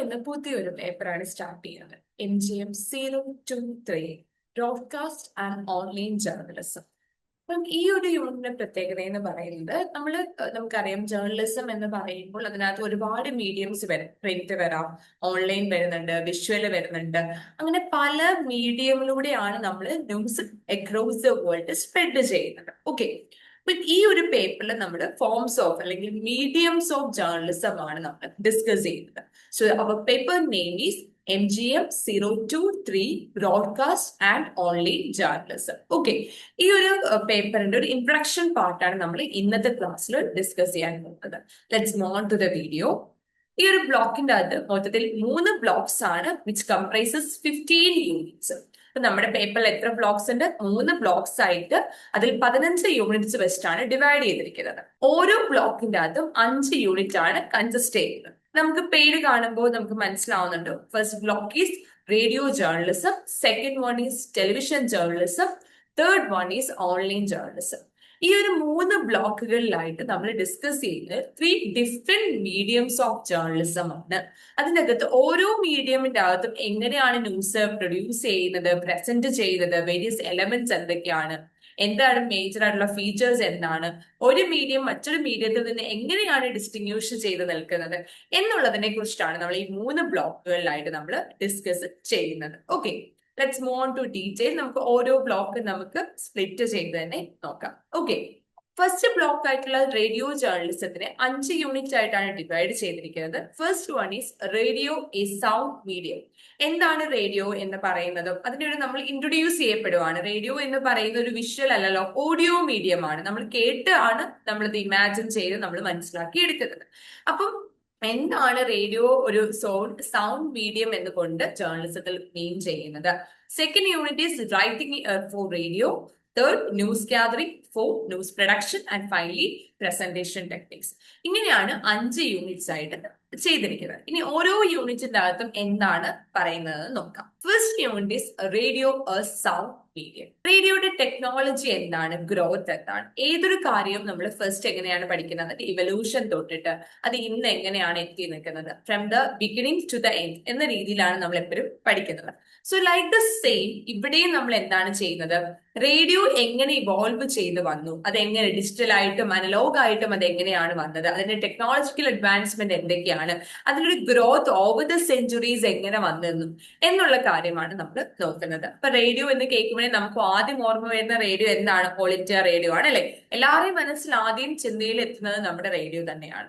ഇന്ന് പുതിയൊരു പേപ്പറാണ് സ്റ്റാർട്ട് ചെയ്യുന്നത്. N G M zero two three broadcast and online journalism അപ്പം ഈ ഒരു യൂണിറ്റിന്റെ പ്രത്യേകത എന്ന് പറയുന്നത് നമ്മൾ നമുക്കറിയാം ജേർണലിസം എന്ന് പറയുമ്പോൾ അതിനകത്ത് ഒരുപാട് മീഡിയംസ് വരും. പ്രിന്റ് വരാം ഓൺലൈൻ വരുന്നുണ്ട് വിഷ്വൽ വരുന്നുണ്ട്. അങ്ങനെ പല മീഡിയമിലൂടെയാണ് നമ്മൾ news across the world spread ചെയ്യുന്നത്. ഓക്കെ അപ്പൊ ഈ ഒരു പേപ്പറിൽ നമ്മൾ ഫോംസ് ഓഫ് അല്ലെങ്കിൽ മീഡിയംസ് ഓഫ് ജേർണലിസം ആണ് നമ്മൾ ഡിസ്കസ് ചെയ്യുന്നത്. Is M G M zero two three broadcast and online journalism okay ഈ ഒരു പേപ്പറിന്റെ ഒരു ഇൻട്രഡക്ഷൻ പാർട്ടാണ് നമ്മൾ ഇന്നത്തെ ക്ലാസ്സിൽ ഡിസ്കസ് ചെയ്യാൻ പോകുന്നത്. Let's move on to the video ഈ ഒരു ബ്ലോക്കിന്റെ അകത്ത് മൊത്തത്തിൽ മൂന്ന് ബ്ലോക്സ് ആണ് വിച്ച് കംപ്രൈസസ് ഫിഫ്റ്റീൻ യൂണിറ്റ്സ് നമ്മുടെ പേപ്പറിൽ എത്ര ബ്ലോക്സ് ഉണ്ട്? മൂന്ന് ബ്ലോക്സ് ആയിട്ട് അതിൽ പതിനഞ്ച് യൂണിറ്റ്സ് വെച്ചിട്ടാണ് ഡിവൈഡ് ചെയ്തിരിക്കുന്നത്. ഓരോ ബ്ലോക്കിന്റെ അകത്തും അഞ്ച് യൂണിറ്റ് ആണ് കൺസിസ്റ്റ് ചെയ്യുന്നത്. നമുക്ക് പേര് കാണുമ്പോൾ നമുക്ക് മനസ്സിലാവുന്നുണ്ട്. First block is radio journalism second one is television journalism third one is online journalism ഈ ഒരു മൂന്ന് ബ്ലോക്കുകളിലായിട്ട് നമ്മൾ ഡിസ്കസ് ചെയ്യുന്നത് three different mediums of journalism ആണ്. അതിനകത്ത് ഓരോ മീഡിയമിന്റെ അകത്തും എങ്ങനെയാണ് ന്യൂസ് പ്രൊഡ്യൂസ് ചെയ്യുന്നത് പ്രസന്റ് ചെയ്യുന്നത് വേരിയസ് എലമെന്റ്സ് എന്തൊക്കെയാണ് എന്താണ് മേജർ ആയിട്ടുള്ള ഫീച്ചേഴ്സ് എന്താണ്? ഒരു മീഡിയം മറ്റൊരു മീഡിയത്തിൽ നിന്ന് എങ്ങനെയാണ് ഡിസ്റ്റിങ്യൂഷ് ചെയ്ത് നിൽക്കുന്നത് എന്നുള്ളതിനെ കുറിച്ചിട്ടാണ് നമ്മൾ ഈ മൂന്ന് ബ്ലോക്കുകളിലായിട്ട് നമ്മൾ ഡിസ്കസ് ചെയ്യുന്നത്. Okay let's move on to detail നമുക്ക് ഓരോ ബ്ലോക്ക് നമുക്ക് സ്പ്ലിറ്റ് ചെയ്ത് തന്നെ നോക്കാം. ഓക്കെ ഫസ്റ്റ് ബ്ലോക്ക് ആയിട്ടുള്ള റേഡിയോ ജേർണലിസത്തിനെ അഞ്ച് യൂണിറ്റ് ആയിട്ടാണ് ഡിവൈഡ് ചെയ്തിരിക്കുന്നത്. ഫസ്റ്റ് വൺ ഈസ് റേഡിയോ ഈ സൗണ്ട് മീഡിയം എന്താണ് റേഡിയോ എന്ന് പറയുന്നതും അതിനൊരു നമ്മൾ ഇൻട്രൊഡ്യൂസ് ചെയ്യപ്പെടുവാണ്. റേഡിയോ എന്ന് പറയുന്ന ഒരു വിഷ്വൽ അല്ലല്ലോ ഓഡിയോ മീഡിയം ആണ്. നമ്മൾ കേട്ട് ആണ് നമ്മൾ ഇത് ഇമാജിൻ ചെയ്ത് നമ്മൾ മനസ്സിലാക്കി എടുക്കുന്നത്. അപ്പം എന്താണ് റേഡിയോ ഒരു സൗണ്ട് സൗണ്ട് മീഡിയം എന്ന് കൊണ്ട് ജേർണലിസത്തിൽ മെയിൻ ചെയ്യുന്നത്? Second unit is writing for radio third news gathering for news production and finally presentation techniques ഇങ്ങനെയാണ് അഞ്ച് യൂണിറ്റ്സ് ആയിട്ട് ചെയ്തിരിക്കുന്നത്. ഇനി ഓരോ യൂണിറ്റിന്റെ അകത്തും എന്താണ് പറയുന്നത് നോക്കാം. First unit is radio sound medium റേഡിയോയുടെ ടെക്നോളജി എന്താണ്? ഗ്രോത്ത് എന്താണ്? ഏതൊരു കാര്യവും നമ്മൾ ഫസ്റ്റ് എങ്ങനെയാണ് പഠിക്കുന്നത്? ഇവല്യൂഷൻ തൊട്ടിട്ട് അത് ഇന്ന് എങ്ങനെയാണ് എത്തി നിൽക്കുന്നത്? From the beginning to the end എന്ന രീതിയിലാണ് നമ്മൾ എപ്പോഴും പഠിക്കുന്നത്. സോ ലൈക്ക് ദ സെയിം ഇവിടെയും നമ്മൾ എന്താണ് ചെയ്യുന്നത്? റേഡിയോ എങ്ങനെ ഇവോൾവ് ചെയ്ത് വന്നു? അത് എങ്ങനെ ഡിജിറ്റൽ ആയിട്ടും അനലോഗ് ആയിട്ടും അത് എങ്ങനെയാണ് വന്നത്? അതിന്റെ ടെക്നോളജിക്കൽ അഡ്വാൻസ്മെന്റ് എന്തൊക്കെയാണ്? അതിലൊരു ഗ്രോത്ത് ഓവർ ദ സെഞ്ചുറീസ് എങ്ങനെ വന്നിരുന്നു എന്നുള്ള കാര്യമാണ് നമ്മൾ നോക്കുന്നത്. അപ്പൊ റേഡിയോ എന്ന് കേൾക്കുമ്പോഴേ നമുക്ക് ആദ്യം ഓർമ്മ വരുന്ന റേഡിയോ എന്താണ്? ഓൾ ഇന്ത്യ റേഡിയോ ആണ് അല്ലെ? എല്ലാവരെയും മനസ്സിൽ ആദ്യം ചിന്തയിൽ എത്തുന്നത് നമ്മുടെ റേഡിയോ തന്നെയാണ്.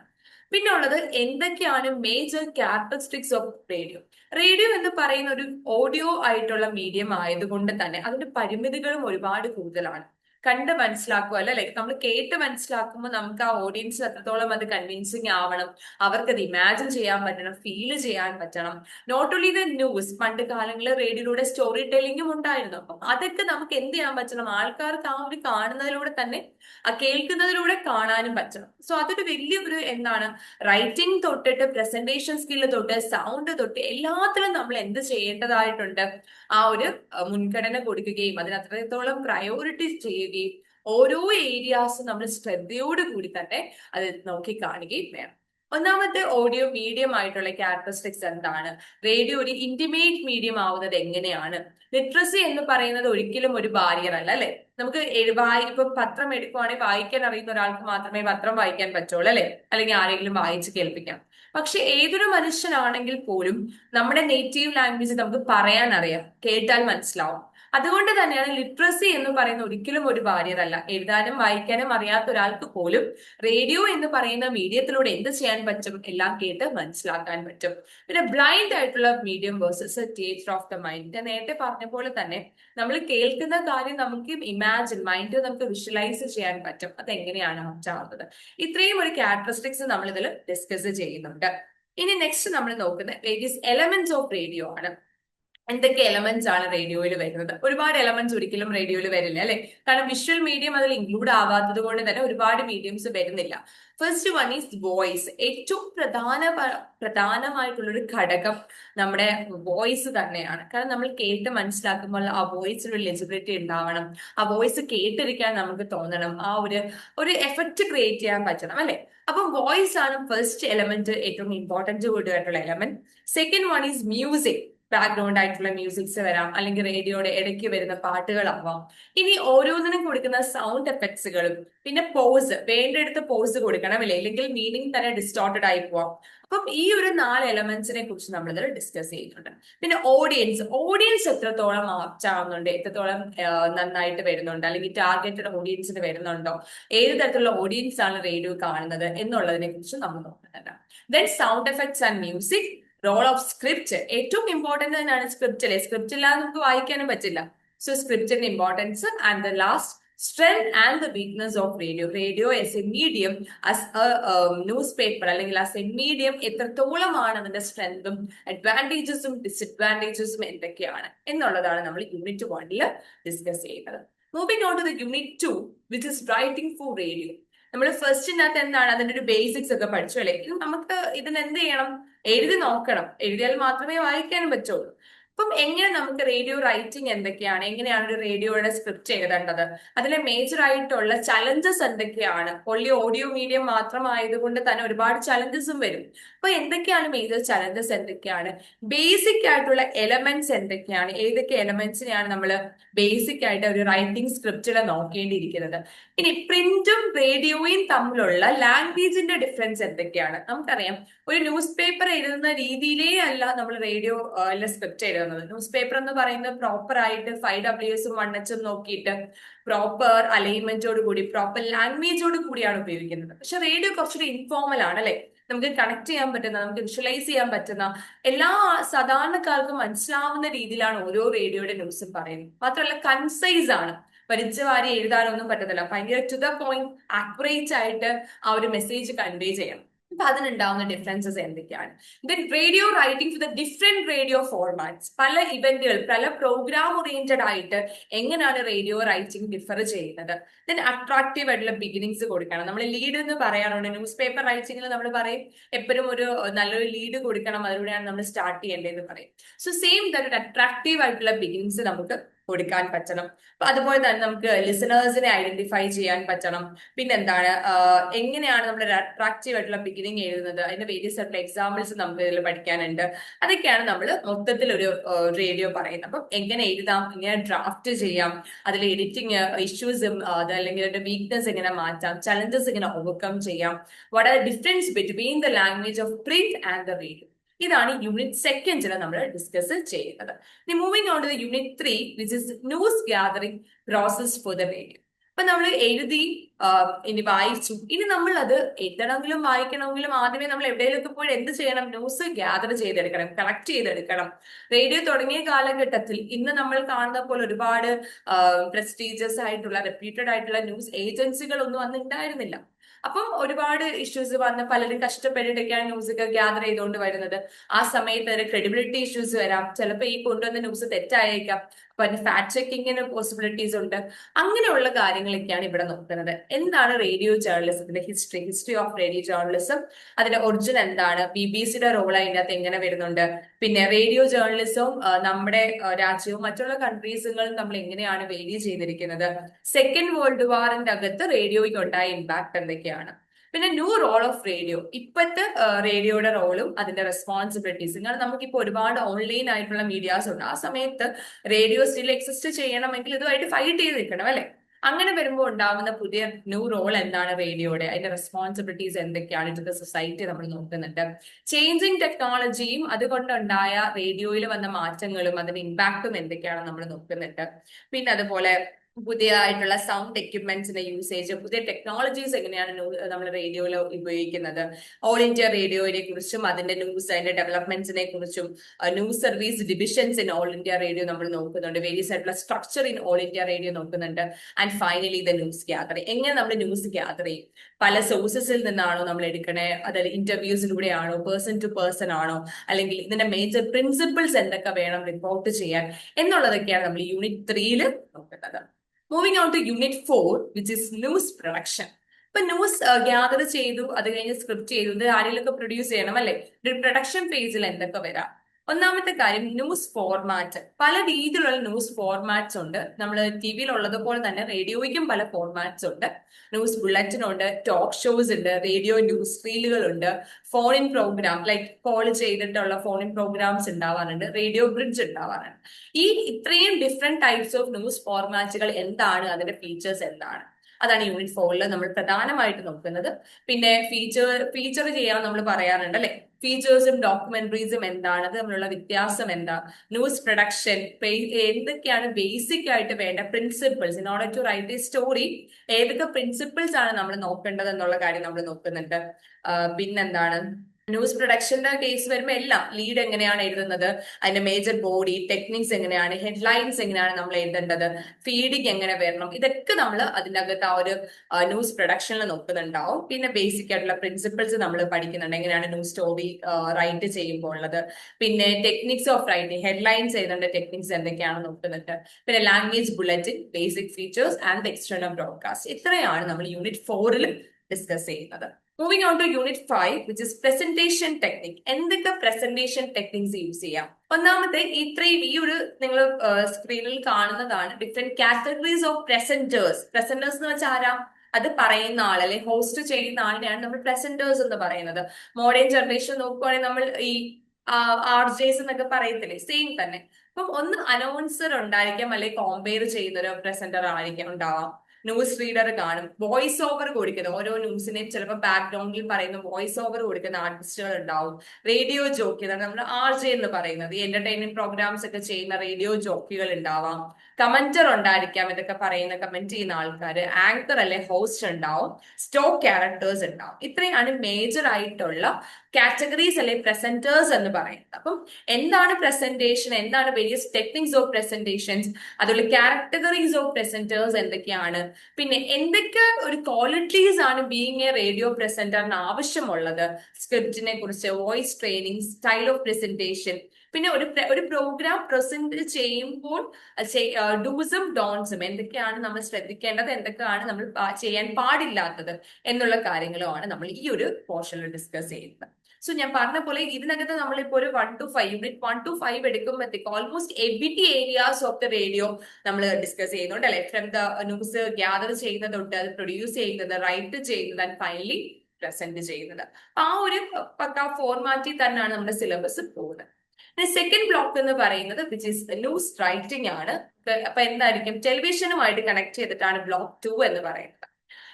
പിന്നെ ഉള്ളത് എന്തൊക്കെയാണ് major characteristics of radio radio എന്ന് പറയുന്ന ഒരു ഓഡിയോ ആയിട്ടുള്ള മീഡിയം ആയതുകൊണ്ട് തന്നെ അതിന്റെ പരിമിതികളും ഒരുപാട് കൂടുതലാണ്. കണ്ട് മനസ്സിലാക്കുക അല്ല? ലൈക്ക് നമ്മൾ കേട്ട് മനസ്സിലാക്കുമ്പോൾ നമുക്ക് ആ ഓഡിയൻസ് എത്രത്തോളം അത് കൺവിൻസിങ് ആവണം അവർക്ക് അത് ഇമാജിൻ ചെയ്യാൻ പറ്റണം ഫീൽ ചെയ്യാൻ പറ്റണം. നോട്ട് ഓൺലി ദ ന്യൂസ് പണ്ട് കാലങ്ങളിൽ റേഡിയോയിലൂടെ സ്റ്റോറി ടെല്ലിങ്ങും ഉണ്ടായിരുന്നു. അപ്പം അതൊക്കെ നമുക്ക് എന്ത് ചെയ്യാൻ പറ്റണം? ആൾക്കാർക്ക് ആ ഒരു കാണുന്നതിലൂടെ തന്നെ ആ കേൾക്കുന്നതിലൂടെ കാണാനും പറ്റണം. സോ അതൊരു വലിയൊരു എന്താണ് റൈറ്റിംഗ് തൊട്ടിട്ട് പ്രസന്റേഷൻ സ്കില്ല് തൊട്ട് സൗണ്ട് തൊട്ട് എല്ലാത്തിലും നമ്മൾ എന്ത് ചെയ്യേണ്ടതായിട്ടുണ്ട്? ആ ഒരു മുൻഗണന കൊടുക്കുകയും അതിന് അത്രത്തോളം പ്രയോറിറ്റി ചെയ്യുകയും ഓരോ ഏരിയാസും നമ്മൾ ശ്രദ്ധയോടുകൂടി തന്നെ അത് നോക്കി കാണുകയും വേണം. ഒന്നാമത്തെ ഓഡിയോ മീഡിയം ആയിട്ടുള്ള ക്യാരക്ടറിസ്റ്റിക്സ് എന്താണ്? റേഡിയോ ഒരു ഇന്റിമേറ്റ് മീഡിയം ആവുന്നത് എങ്ങനെയാണ്? ലിറ്ററസി എന്ന് പറയുന്നത് ഒരിക്കലും ഒരു ബാരിയർ അല്ല അല്ലെ? നമുക്ക് വായി ഇപ്പൊ പത്രം എടുക്കുവാണെങ്കിൽ വായിക്കാൻ അറിയുന്ന ഒരാൾക്ക് മാത്രമേ പത്രം വായിക്കാൻ പറ്റുള്ളൂ അല്ലെ? അല്ലെങ്കിൽ ആരെങ്കിലും വായിച്ച് കേൾപ്പിക്കാം. പക്ഷെ ഏതൊരു മനുഷ്യനാണെങ്കിൽ പോലും നമ്മുടെ നേറ്റീവ് ലാംഗ്വേജ് നമുക്ക് പറയാൻ അറിയാം. കേട്ടാൽ മനസ്സിലാവും. അതുകൊണ്ട് തന്നെയാണ് ലിറ്ററസി എന്ന് പറയുന്ന ഒരിക്കലും ഒരു ബാരിയർ അല്ല എഴുതാനും വായിക്കാനും അറിയാത്ത ഒരാൾക്ക് പോലും റേഡിയോ എന്ന് പറയുന്ന മീഡിയത്തിലൂടെ എന്ത് ചെയ്യാൻ പറ്റും എല്ലാം കേട്ട് മനസ്സിലാക്കാൻ പറ്റും. പിന്നെ ബ്ലൈൻഡ് ആയിട്ടുള്ള medium versus theatre of the mind നേരത്തെ പറഞ്ഞ പോലെ തന്നെ നമ്മൾ കേൾക്കുന്ന കാര്യം നമുക്ക് ഇമാജിൻ മൈൻഡ് നമുക്ക് വിഷ്വലൈസ് ചെയ്യാൻ പറ്റും. അതെങ്ങനെയാണ് മറ്റാവുന്നത് ഇത്രയും ഒരു ക്യാരക്ടറിസ്റ്റിക്സ് നമ്മൾ ഇതിൽ ഡിസ്കസ് ചെയ്യുന്നുണ്ട്. ഇനി നെക്സ്റ്റ് നമ്മൾ നോക്കുന്നത് വേരിയസ് എലമെന്റ്സ് ഓഫ് റേഡിയോ ആണ്. എന്തൊക്കെ എലമെന്റ്സ് ആണ് റേഡിയോയിൽ വരുന്നത്? ഒരുപാട് എലമെന്റ്സ് ഒരിക്കലും റേഡിയോയിൽ വരില്ല അല്ലെ? കാരണം വിഷ്വൽ മീഡിയം അതിൽ ഇൻക്ലൂഡ് ആവാത്തത് കൊണ്ട് തന്നെ ഒരുപാട് മീഡിയംസ് വരുന്നില്ല. ഫസ്റ്റ് വൺ ഈസ് വോയിസ് ഏറ്റവും പ്രധാന പ്രധാനമായിട്ടുള്ള ഒരു ഘടകം നമ്മുടെ വോയിസ് തന്നെയാണ്. കാരണം നമ്മൾ കേട്ട് മനസ്സിലാക്കുമ്പോൾ ആ വോയിസിൽ ഒരു ലെജിബിലിറ്റി ഉണ്ടാവണം. ആ വോയിസ് കേട്ടിരിക്കാൻ നമുക്ക് തോന്നണം. ആ ഒരു ഒരു എഫക്റ്റ് ക്രിയേറ്റ് ചെയ്യാൻ പറ്റണം അല്ലെ? അപ്പം വോയിസ് ആണ് ഫസ്റ്റ് എലമെന്റ് ഏറ്റവും important കൂടിയായിട്ടുള്ള element second one is music background ആയിട്ടുള്ള മ്യൂസിക്സ് വരാം അല്ലെങ്കിൽ റേഡിയോയുടെ ഇടയ്ക്ക് വരുന്ന പാട്ടുകളാവാം. ഇനി ഓരോന്നിനും കൊടുക്കുന്ന സൗണ്ട് എഫക്ട്സുകളും പിന്നെ പോസ് വേണ്ടടുത്ത് പോസ് കൊടുക്കണം അല്ലേ? ഇല്ലെങ്കിൽ മീനിങ് തന്നെ ഡിസ്റ്റോർട്ടഡ് ആയി പോവാം. അപ്പം ഈ ഒരു നാല് എലമെന്റ്സിനെ കുറിച്ച് നമ്മൾ ഇതിൽ ഡിസ്കസ് ചെയ്യുന്നുണ്ട്. പിന്നെ ഓഡിയൻസ് ഓഡിയൻസ് എത്രത്തോളം ആപ്റ്റാവുന്നുണ്ട് എത്രത്തോളം നന്നായിട്ട് വരുന്നുണ്ട്? അല്ലെങ്കിൽ ടാർഗറ്റഡ് ഓഡിയൻസിന് വരുന്നുണ്ടോ? ഏത് തരത്തിലുള്ള ഓഡിയൻസ് ആണ് റേഡിയോ കാണുന്നത് എന്നുള്ളതിനെ കുറിച്ച് നമ്മൾ നോക്കുന്നുണ്ട് then sound effects and music role of script ഏറ്റവും ഇമ്പോർട്ടന്റ് തന്നെയാണ് സ്ക്രിപ്റ്റ് അല്ലെ സ്ക്രിപ്റ്റ് ഇല്ലാതെ നമുക്ക് വായിക്കാനും പറ്റില്ല. So സ്ക്രിപ്റ്റിന്റെ importance and the last strength and the weakness of radio radio as a medium as newspaper അല്ലെങ്കിൽ ആസ് എ മീഡിയം എത്രത്തോളമാണ് അതിന്റെ സ്ട്രെങ്തും അഡ്വാന്റേജസും ഡിസ്അഡ്വാന്റേജസും എന്തൊക്കെയാണ് എന്നുള്ളതാണ് നമ്മൾ യൂണിറ്റ് വണ്ണിൽ ഡിസ്കസ് ചെയ്യുന്നത്. Moving on to the unit two which is writing for radio നമ്മൾ ഫസ്റ്റിനകത്ത് എന്താണ് അതിന്റെ ഒരു ബേസിക്സ് ഒക്കെ പഠിച്ചു അല്ലെ? നമുക്ക് ഇതിന് എന്ത് ചെയ്യണം? എഴുതി നോക്കണം. എഴുതിയാൽ മാത്രമേ വായിക്കാനും പറ്റുള്ളൂ. അപ്പം എങ്ങനെ നമുക്ക് റേഡിയോ റൈറ്റിംഗ് എന്തൊക്കെയാണ്? എങ്ങനെയാണ് ഒരു റേഡിയോയുടെ സ്ക്രിപ്റ്റ് എഴുതേണ്ടത്? അതിലെ മേജർ ആയിട്ടുള്ള ചലഞ്ചസ് എന്തൊക്കെയാണ്? ഒള്ളി ഓഡിയോ മീഡിയം മാത്രമായതുകൊണ്ട് തന്നെ ഒരുപാട് ചലഞ്ചസും വരും. അപ്പൊ എന്തൊക്കെയാണ് മേജർ ചലഞ്ചസ് എന്തൊക്കെയാണ്? ബേസിക് ആയിട്ടുള്ള എലമെന്റ്സ് എന്തൊക്കെയാണ്? ഏതൊക്കെ എലമെന്റ്സിനെയാണ് നമ്മൾ ബേസിക് ആയിട്ട് ഒരു റൈറ്റിംഗ് സ്ക്രിപ്റ്റിൽ നോക്കേണ്ടിയിരിക്കുന്നത്. ഇനി പ്രിന്റും റേഡിയോയും തമ്മിലുള്ള ലാംഗ്വേജിന്റെ ഡിഫറൻസ് എന്തൊക്കെയാണ്? നമുക്കറിയാം ഒരു ന്യൂസ് പേപ്പർ എഴുതുന്ന രീതിയിലേ അല്ല നമ്മൾ റേഡിയോ അല്ല സ്ക്രിപ്റ്റ് എഴുതുന്നത്. ന്യൂസ് പേപ്പർ എന്ന് പറയുന്നത് പ്രോപ്പർ ആയിട്ട് ഫൈവ് ഡബ്ല്യു എസും വൺ എച്ചും നോക്കിയിട്ട് പ്രോപ്പർ അലൈൻമെന്റോട് കൂടി പ്രോപ്പർ ലാംഗ്വേജോട് കൂടിയാണ് ഉപയോഗിക്കുന്നത്. പക്ഷെ റേഡിയോ കുറച്ചുകൂടി ഇൻഫോർമൽ ആണ് അല്ലെ? നമുക്ക് കണക്ട് ചെയ്യാൻ പറ്റുന്ന നമുക്ക് വിഷ്വലൈസ് ചെയ്യാൻ പറ്റുന്ന എല്ലാ സാധാരണക്കാർക്കും മനസ്സിലാവുന്ന രീതിയിലാണ് ഓരോ റേഡിയോയുടെ ന്യൂസും പറയുന്നത്. മാത്രമല്ല കൺസൈസ് ആണ്. വലിച്ചു വാരി എഴുതാനൊന്നും പറ്റത്തില്ല. ഭയങ്കര ടു ദ പോയിന്റ് ആക്യുറേറ്റ് ആയിട്ട് ആ ഒരു മെസ്സേജ് കൺവേ ചെയ്യണം അപ്പൊ അതിനുണ്ടാവുന്ന ഡിഫറൻസസ് എന്തൊക്കെയാണ്? Then radio writing for the different radio formats പല ഇവന്റുകൾ പല പ്രോഗ്രാം ഓറിയന്റഡ് ആയിട്ട് എങ്ങനെയാണ് റേഡിയോ റൈറ്റിംഗ് ഡിഫർ ചെയ്യുന്നത്? ദെൻ അട്രാക്റ്റീവ് ആയിട്ടുള്ള ബിഗിനിങ്സ് കൊടുക്കണം. നമ്മൾ ലീഡ് എന്ന് പറയാറുണ്ട്. ന്യൂസ് പേപ്പർ റൈറ്റിംഗിൽ നമ്മൾ പറയും എപ്പോഴും ഒരു നല്ലൊരു ലീഡ് കൊടുക്കണം. അതിലൂടെയാണ് നമ്മൾ സ്റ്റാർട്ട് ചെയ്യേണ്ടതെന്ന് പറയും. സോ സെയിം ഒരു അട്രാക്റ്റീവ് ആയിട്ടുള്ള ബിഗിനിങ്സ് നമുക്ക് കൊടുക്കാൻ പറ്റണം. അപ്പൊ അതുപോലെ തന്നെ നമുക്ക് ലിസണേഴ്സിനെ ഐഡന്റിഫൈ ചെയ്യാൻ പറ്റണം. പിന്നെ എന്താണ് എങ്ങനെയാണ് നമ്മൾ അട്രാക്റ്റീവ് ആയിട്ടുള്ള ബിഗിനിങ് എഴുതുന്നത്? അതിന്റെ വേരിയസ് ആയിട്ടുള്ള എക്സാമ്പിൾസ് നമുക്ക് ഇതിൽ പഠിക്കാനുണ്ട്. അതൊക്കെയാണ് നമ്മൾ മൊത്തത്തിൽ ഒരു റേഡിയോ പറയുന്നത്. അപ്പം എങ്ങനെ എഴുതാം? എങ്ങനെ ഡ്രാഫ്റ്റ് ചെയ്യാം? അതിൽ എഡിറ്റിംഗ് ഇഷ്യൂസും അത് അല്ലെങ്കിൽ അതിന്റെ വീക്ക്നെസ് എങ്ങനെ മാറ്റാം? ചലഞ്ചസ് എങ്ങനെ ഓവർകം ചെയ്യാം? What are difference between the language of print and the radio ഇതാണ് യൂണിറ്റ് സെക്കൻഡിൽ നമ്മൾ ഡിസ്കസ് ചെയ്യുന്നത്. Moving on to unit three which is news gathering process for the radio അപ്പൊ നമ്മൾ എഴുതി ഇനി വായിച്ചു. ഇനി നമ്മൾ അത് എഴുതണമെങ്കിലും വായിക്കണമെങ്കിലും ആദ്യമേ നമ്മൾ എവിടെയൊക്കെ പോയി എന്ത് ചെയ്യണം? ന്യൂസ് ഗ്യാദർ ചെയ്തെടുക്കണം കളക്ട് ചെയ്തെടുക്കണം. റേഡിയോ തുടങ്ങിയ കാലഘട്ടത്തിൽ ഇന്ന് നമ്മൾ കാണുന്ന പോലെ ഒരുപാട് പ്രസ്റ്റീജിയസ് ആയിട്ടുള്ള റെപ്യൂട്ടഡ് ആയിട്ടുള്ള ന്യൂസ് ഏജൻസികളൊന്നും അന്ന് ഉണ്ടായിരുന്നില്ല. അപ്പം ഒരുപാട് ഇഷ്യൂസ് വന്ന് പലരും കഷ്ടപ്പെട്ടിട്ടൊക്കെയാണ് ന്യൂസൊക്കെ ഗ്യാദർ ചെയ്തുകൊണ്ട് വരുന്നത്. ആ സമയത്ത് ക്രെഡിബിലിറ്റി ഇഷ്യൂസ് വരാം. ചിലപ്പോൾ ഈ കൊണ്ടുവന്ന ന്യൂസ് തെറ്റായേക്കാം. അപ്പൊ ഫാറ്റ് ചെക്കിങ്ങിന് പോസിബിലിറ്റീസ് ഉണ്ട്. അങ്ങനെയുള്ള കാര്യങ്ങളൊക്കെയാണ് ഇവിടെ നോക്കുന്നത്. എന്താണ് radio ജേർണലിസത്തിന്റെ history history of radio journalism അതിന്റെ ഒറിജിൻ എന്താണ്? ബി ബി സിയുടെ റോൾ അതിനകത്ത് എങ്ങനെ വരുന്നുണ്ട്? പിന്നെ റേഡിയോ ജേർണലിസവും നമ്മുടെ രാജ്യവും മറ്റുള്ള കൺട്രീസുകളും നമ്മൾ എങ്ങനെയാണ് വേരി ചെയ്തിരിക്കുന്നത്? സെക്കൻഡ് വേൾഡ് വാറിന്റെ അകത്ത് റേഡിയോയ്ക്ക് ഉണ്ടായ ഇമ്പാക്ട് എന്തൊക്കെയാണ്? പിന്നെ ന്യൂ റോൾ ഓഫ് റേഡിയോ ഇപ്പോഴത്തെ റേഡിയോയുടെ റോളും അതിന്റെ റെസ്പോൺസിബിലിറ്റീസും കാരണം നമുക്കിപ്പോൾ ഒരുപാട് ഓൺലൈൻ ആയിട്ടുള്ള മീഡിയാസ് ഉണ്ട്. ആ സമയത്ത് റേഡിയോ സ്റ്റിൽ എക്സിസ്റ്റ് ചെയ്യണമെങ്കിൽ ഇതുമായിട്ട് ഫൈറ്റ് ചെയ്ത് നിൽക്കണം അല്ലെ? അങ്ങനെ വരുമ്പോൾ ഉണ്ടാവുന്ന പുതിയ ന്യൂ റോൾ എന്താണ് റേഡിയോയുടെ അതിന്റെ റെസ്പോൺസിബിലിറ്റീസ് എന്തൊക്കെയാണ്? ഇന്നത്തെ സൊസൈറ്റി നമ്മൾ നോക്കുന്നുണ്ട്. ചേഞ്ചിങ് ടെക്നോളജിയും അതുകൊണ്ടുണ്ടായ റേഡിയോയിൽ വന്ന മാറ്റങ്ങളും അതിന്റെ ഇമ്പാക്റ്റും എന്തൊക്കെയാണ് നമ്മൾ നോക്കുന്നുണ്ട്. പിന്നെ അതുപോലെ പുതിയതായിട്ടുള്ള സൗണ്ട് എക്യുപ്മെന്റ്സിന്റെ യൂസേജ് പുതിയ ടെക്നോളജീസ് എങ്ങനെയാണ് നമ്മൾ റേഡിയോയിൽ ഉപയോഗിക്കുന്നത്. ഓൾ ഇന്ത്യ റേഡിയോയെ കുറിച്ചും അതിന്റെ ന്യൂസ് അതിന്റെ ഡെവലപ്മെന്റ്സിനെ കുറിച്ചും news service divisions in All India Radio നമ്മൾ നോക്കുന്നുണ്ട്. വേരിയസ് ആയിട്ടുള്ള structure in All India Radio നോക്കുന്നുണ്ട്. And finally the news gather എങ്ങനെ നമ്മൾ ന്യൂസ് ഗ്യാദർ ചെയ്യും? പല സോഴ്സസിൽ നിന്നാണോ നമ്മൾ എടുക്കണേ? അതായത് ഇന്റർവ്യൂസിലൂടെയാണോ പേഴ്സൺ ടു പേഴ്സൺ ആണോ? അല്ലെങ്കിൽ ഇതിന്റെ മേജർ പ്രിൻസിപ്പിൾസ് എന്തൊക്കെ വേണം റിപ്പോർട്ട് ചെയ്യാൻ? എന്നുള്ളതൊക്കെയാണ് നമ്മൾ യൂണിറ്റ് ത്രീയിൽ നോക്കുന്നത്. Moving on to unit four which is news production ഇപ്പൊ ന്യൂസ് ഗ്യാദർ ചെയ്തു അത് കഴിഞ്ഞ് സ്ക്രിപ്റ്റ് ചെയ്തു. ഇത് ആരെങ്കിലുമൊക്കെ പ്രൊഡ്യൂസ് ചെയ്യണം അല്ലെ? പ്രൊഡക്ഷൻ ഫേസിൽ എന്തൊക്കെ വരാം? ഒന്നാമത്തെ കാര്യം ന്യൂസ് ഫോർമാറ്റ് പല രീതിയിലുള്ള ന്യൂസ് ഫോർമാറ്റ്സ് ഉണ്ട്. നമ്മൾ ടി വിയിൽ തന്നെ റേഡിയോയ്ക്കും പല ഫോർമാറ്റ്സ് ഉണ്ട്. ന്യൂസ് ബുള്ളറ്റിൻ ഉണ്ട് ടോക്ക് ഷോസ് ഉണ്ട് റേഡിയോ ന്യൂസ് റീലുകൾ ഉണ്ട് phone in programme like call ചെയ്തിട്ടുള്ള ഫോണിൻ പ്രോഗ്രാംസ് ഉണ്ടാവാറുണ്ട് റേഡിയോ ബ്രിഡ്ജ് ഉണ്ടാവാറുണ്ട്. ഈ ഇത്രയും ഡിഫറെന്റ് ടൈപ്സ് ഓഫ് ന്യൂസ് ഫോർമാറ്റുകൾ എന്താണ്? അതിന്റെ ഫീച്ചേഴ്സ് എന്താണ്? അതാണ് യൂണിറ്റ് ഫോറിൽ നമ്മൾ പ്രധാനമായിട്ട് നോക്കുന്നത്. പിന്നെ ഫീച്ചർ ഫീച്ചർ ചെയ്യാൻ നമ്മൾ പറയാറുണ്ട് അല്ലെ? ഫീച്ചേഴ്സും ഡോക്യുമെന്ററീസും എന്താണ്? അത് തമ്മിലുള്ള വ്യത്യാസം എന്താ? ന്യൂസ് പ്രൊഡക്ഷൻ എന്തൊക്കെയാണ് ബേസിക് ആയിട്ട് വേണ്ട principles in order to write a story ഏതൊക്കെ പ്രിൻസിപ്പിൾസ് ആണ് നമ്മൾ നോക്കേണ്ടത് എന്നുള്ള കാര്യം നമ്മൾ നോക്കുന്നുണ്ട്. പിന്നെന്താണ്? ന്യൂസ് പ്രൊഡക്ഷന്റെ കേസ് വരുമ്പോൾ എല്ലാം ലീഡ് എങ്ങനെയാണ് എഴുതുന്നത്? അതിന്റെ മേജർ ബോഡി ടെക്നിക്സ് എങ്ങനെയാണ്? ഹെഡ്ലൈൻസ് എങ്ങനെയാണ് നമ്മൾ എഴുതേണ്ടത്? ഫീഡിങ് എങ്ങനെ വരണം? ഇതൊക്കെ നമ്മൾ അതിന്റെ അകത്ത് ആ ഒരു ന്യൂസ് പ്രൊഡക്ഷനിൽ നോക്കുന്നുണ്ടാവും. പിന്നെ ബേസിക് ആയിട്ടുള്ള പ്രിൻസിപ്പിൾസ് നമ്മൾ പഠിക്കുന്നുണ്ട്. എങ്ങനെയാണ് ന്യൂസ് സ്റ്റോറി റൈറ്റ് ചെയ്യുമ്പോൾ ഉള്ളത്? പിന്നെ ടെക്നിക്സ് ഓഫ് റൈറ്റിംഗ് ഹെഡ്ലൈൻസ് എഴുതേണ്ട ടെക്നിക്സ് എന്തൊക്കെയാണ് നോക്കുന്നുണ്ട്? പിന്നെ language bulletin basic features and external broadcast ഇത്രയാണ് നമ്മൾ യൂണിറ്റ് ഫോറിൽ ഡിസ്കസ് ചെയ്യുന്നത്. Moving on to unit five which is presentation technique എന്തൊക്കെ പ്രസന്റേഷൻ ടെക്നിക്സ് യൂസ് ചെയ്യാം? ഒന്നാമത്തെ ഇത്രയും ഈ ഒരു നിങ്ങൾ സ്ക്രീനിൽ കാണുന്നതാണ് different categories of presenters presenters എന്ന് വെച്ചാൽ ആരാ? അത് പറയുന്ന ആൾ അല്ലെ ഹോസ്റ്റ് ചെയ്യുന്ന ആളിനെയാണ് നമ്മൾ പ്രസന്റേഴ്സ് എന്ന് പറയുന്നത്. മോഡേൺ ജനറേഷൻ നോക്കുവാണെങ്കിൽ നമ്മൾ ഈ ആർ ജെസ് എന്നൊക്കെ പറയത്തില്ലേ? സെയിം തന്നെ. അപ്പം ഒന്ന് അനൗൺസർ ഉണ്ടായിരിക്കാം അല്ലെങ്കിൽ കോമ്പയർ ചെയ്യുന്ന ഒരു പ്രസന്റർ ആയിരിക്കാം ഉണ്ടാവാം. ന്യൂസ് റീഡർ കാണും. വോയിസ് ഓവർ കൊടുക്കുന്ന ഓരോ ന്യൂസിനെയും ചിലപ്പോൾ ബാക്ക്ഗ്രൗണ്ടിൽ പറയുന്ന വോയിസ് ഓവർ കൊടുക്കുന്ന ആർട്ടിസ്റ്റുകൾ ഉണ്ടാവും റേഡിയോ ജോക്കി നമ്മൾ ആർ ജെ എന്ന് പറയുന്നത്. എന്റർടൈൻമെന്റ് പ്രോഗ്രാംസ് ഒക്കെ ചെയ്യുന്ന റേഡിയോ ജോക്കികൾ ഉണ്ടാവാം. കമന്റർ ഉണ്ടായിരിക്കാം ഇതൊക്കെ പറയുന്ന കമന്റ് ചെയ്യുന്ന ആൾക്കാർ ആങ്കർ അല്ലെ ഹോസ്റ്റ് ഉണ്ടാവും. സ്റ്റോക്ക് ക്യാരക്ടേഴ്സ് ഉണ്ടാവും. ഇത്രയാണ് മേജർ ആയിട്ടുള്ള കാറ്റഗറീസ് അല്ലെ പ്രസന്റേഴ്സ് എന്ന് പറയുന്നത്. അപ്പം എന്താണ് പ്രസന്റേഷൻ എന്താണ് വേരിയസ് ടെക്നിക്സ് ഓഫ് പ്രസന്റേഷൻസ് അതുപോലെ കാറ്റഗറീസ് ഓഫ് പ്രസന്റേഴ്സ് എന്തൊക്കെയാണ്? പിന്നെ എന്തൊക്കെ ഒരു ക്വാളിറ്റീസ് ആണ് ബീങ് എ റേഡിയോ പ്രസന്ററിന് ആവശ്യമുള്ളത്? സ്ക്രിപ്റ്റിനെ കുറിച്ച് voice training style of presentation പിന്നെ ഒരു ഒരു പ്രോഗ്രാം പ്രസന്റ് ചെയ്യുമ്പോൾ ഡൂസും ഡോൺസും എന്തൊക്കെയാണ് നമ്മൾ ശ്രദ്ധിക്കേണ്ടത് എന്തൊക്കെയാണ് നമ്മൾ ചെയ്യാൻ പാടില്ലാത്തത് എന്നുള്ള കാര്യങ്ങളുമാണ് നമ്മൾ ഈ ഒരു പോർഷനിൽ ഡിസ്കസ് ചെയ്യുന്നത്. സോ ഞാൻ പറഞ്ഞ പോലെ ഇതിനകത്ത് നമ്മളിപ്പോ ഒരു one two five unit one two five എടുക്കുമ്പോഴത്തേക്ക് almost every areas of the radio നമ്മൾ ഡിസ്കസ് ചെയ്യുന്നുണ്ട്. അല്ലെ ഫ്രം ദ ന്യൂസ് ഗ്യാദർ ചെയ്യുന്നതുണ്ട് അത് പ്രൊഡ്യൂസ് ചെയ്യുന്നത് റൈറ്റ് ചെയ്യുന്നത് ആൻഡ് ഫൈനലി പ്രസന്റ് ചെയ്യുന്നത്. ആ ഒരു പക്ക ഫോർമാറ്റിൽ തന്നെയാണ് നമ്മുടെ സിലബസ് പോകുന്നത്. സെക്കൻഡ് ബ്ലോക്ക് എന്ന് പറയുന്നത് വിച്ച് ഇസ് ന്യൂസ് റൈറ്റിംഗ് ആണ്. അപ്പൊ എന്തായിരിക്കും? ടെലിവിഷനുമായിട്ട് കണക്ട് ചെയ്തിട്ടാണ് ബ്ലോക്ക് ടു എന്ന് പറയുന്നത്.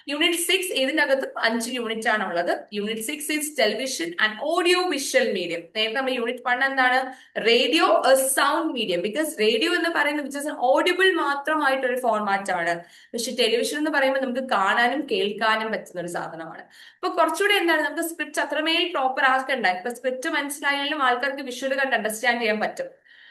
യൂണിറ്റ് സിക്സ് ഇതിനകത്തും അഞ്ച് യൂണിറ്റ് ആണ് ഉള്ളത് unit six is television and audio visual medium നേരത്തെ നമ്മൾ യൂണിറ്റ് വൺ എന്താണ്? Radio sound medium because radio എന്ന് പറയുന്നത് വിച്ച് ഓഡിയബിൾ മാത്രമായിട്ടൊരു ഫോർമാറ്റ് ആണ്. പക്ഷെ ടെലിവിഷൻ എന്ന് പറയുമ്പോൾ നമുക്ക് കാണാനും കേൾക്കാനും പറ്റുന്ന ഒരു സാധനമാണ്. അപ്പൊ കുറച്ചുകൂടെ എന്താണ്? നമുക്ക് സ്ക്രിപ്റ്റ് അത്രമേൽ പ്രോപ്പർ ആക്കണ്ട. ഇപ്പൊ സ്ക്രിപ്റ്റ് മനസ്സിലായാലും ആൾക്കാർക്ക് വിഷ്വൽ കണ്ട് അണ്ടർസ്റ്റാൻഡ് ചെയ്യാൻ പറ്റും.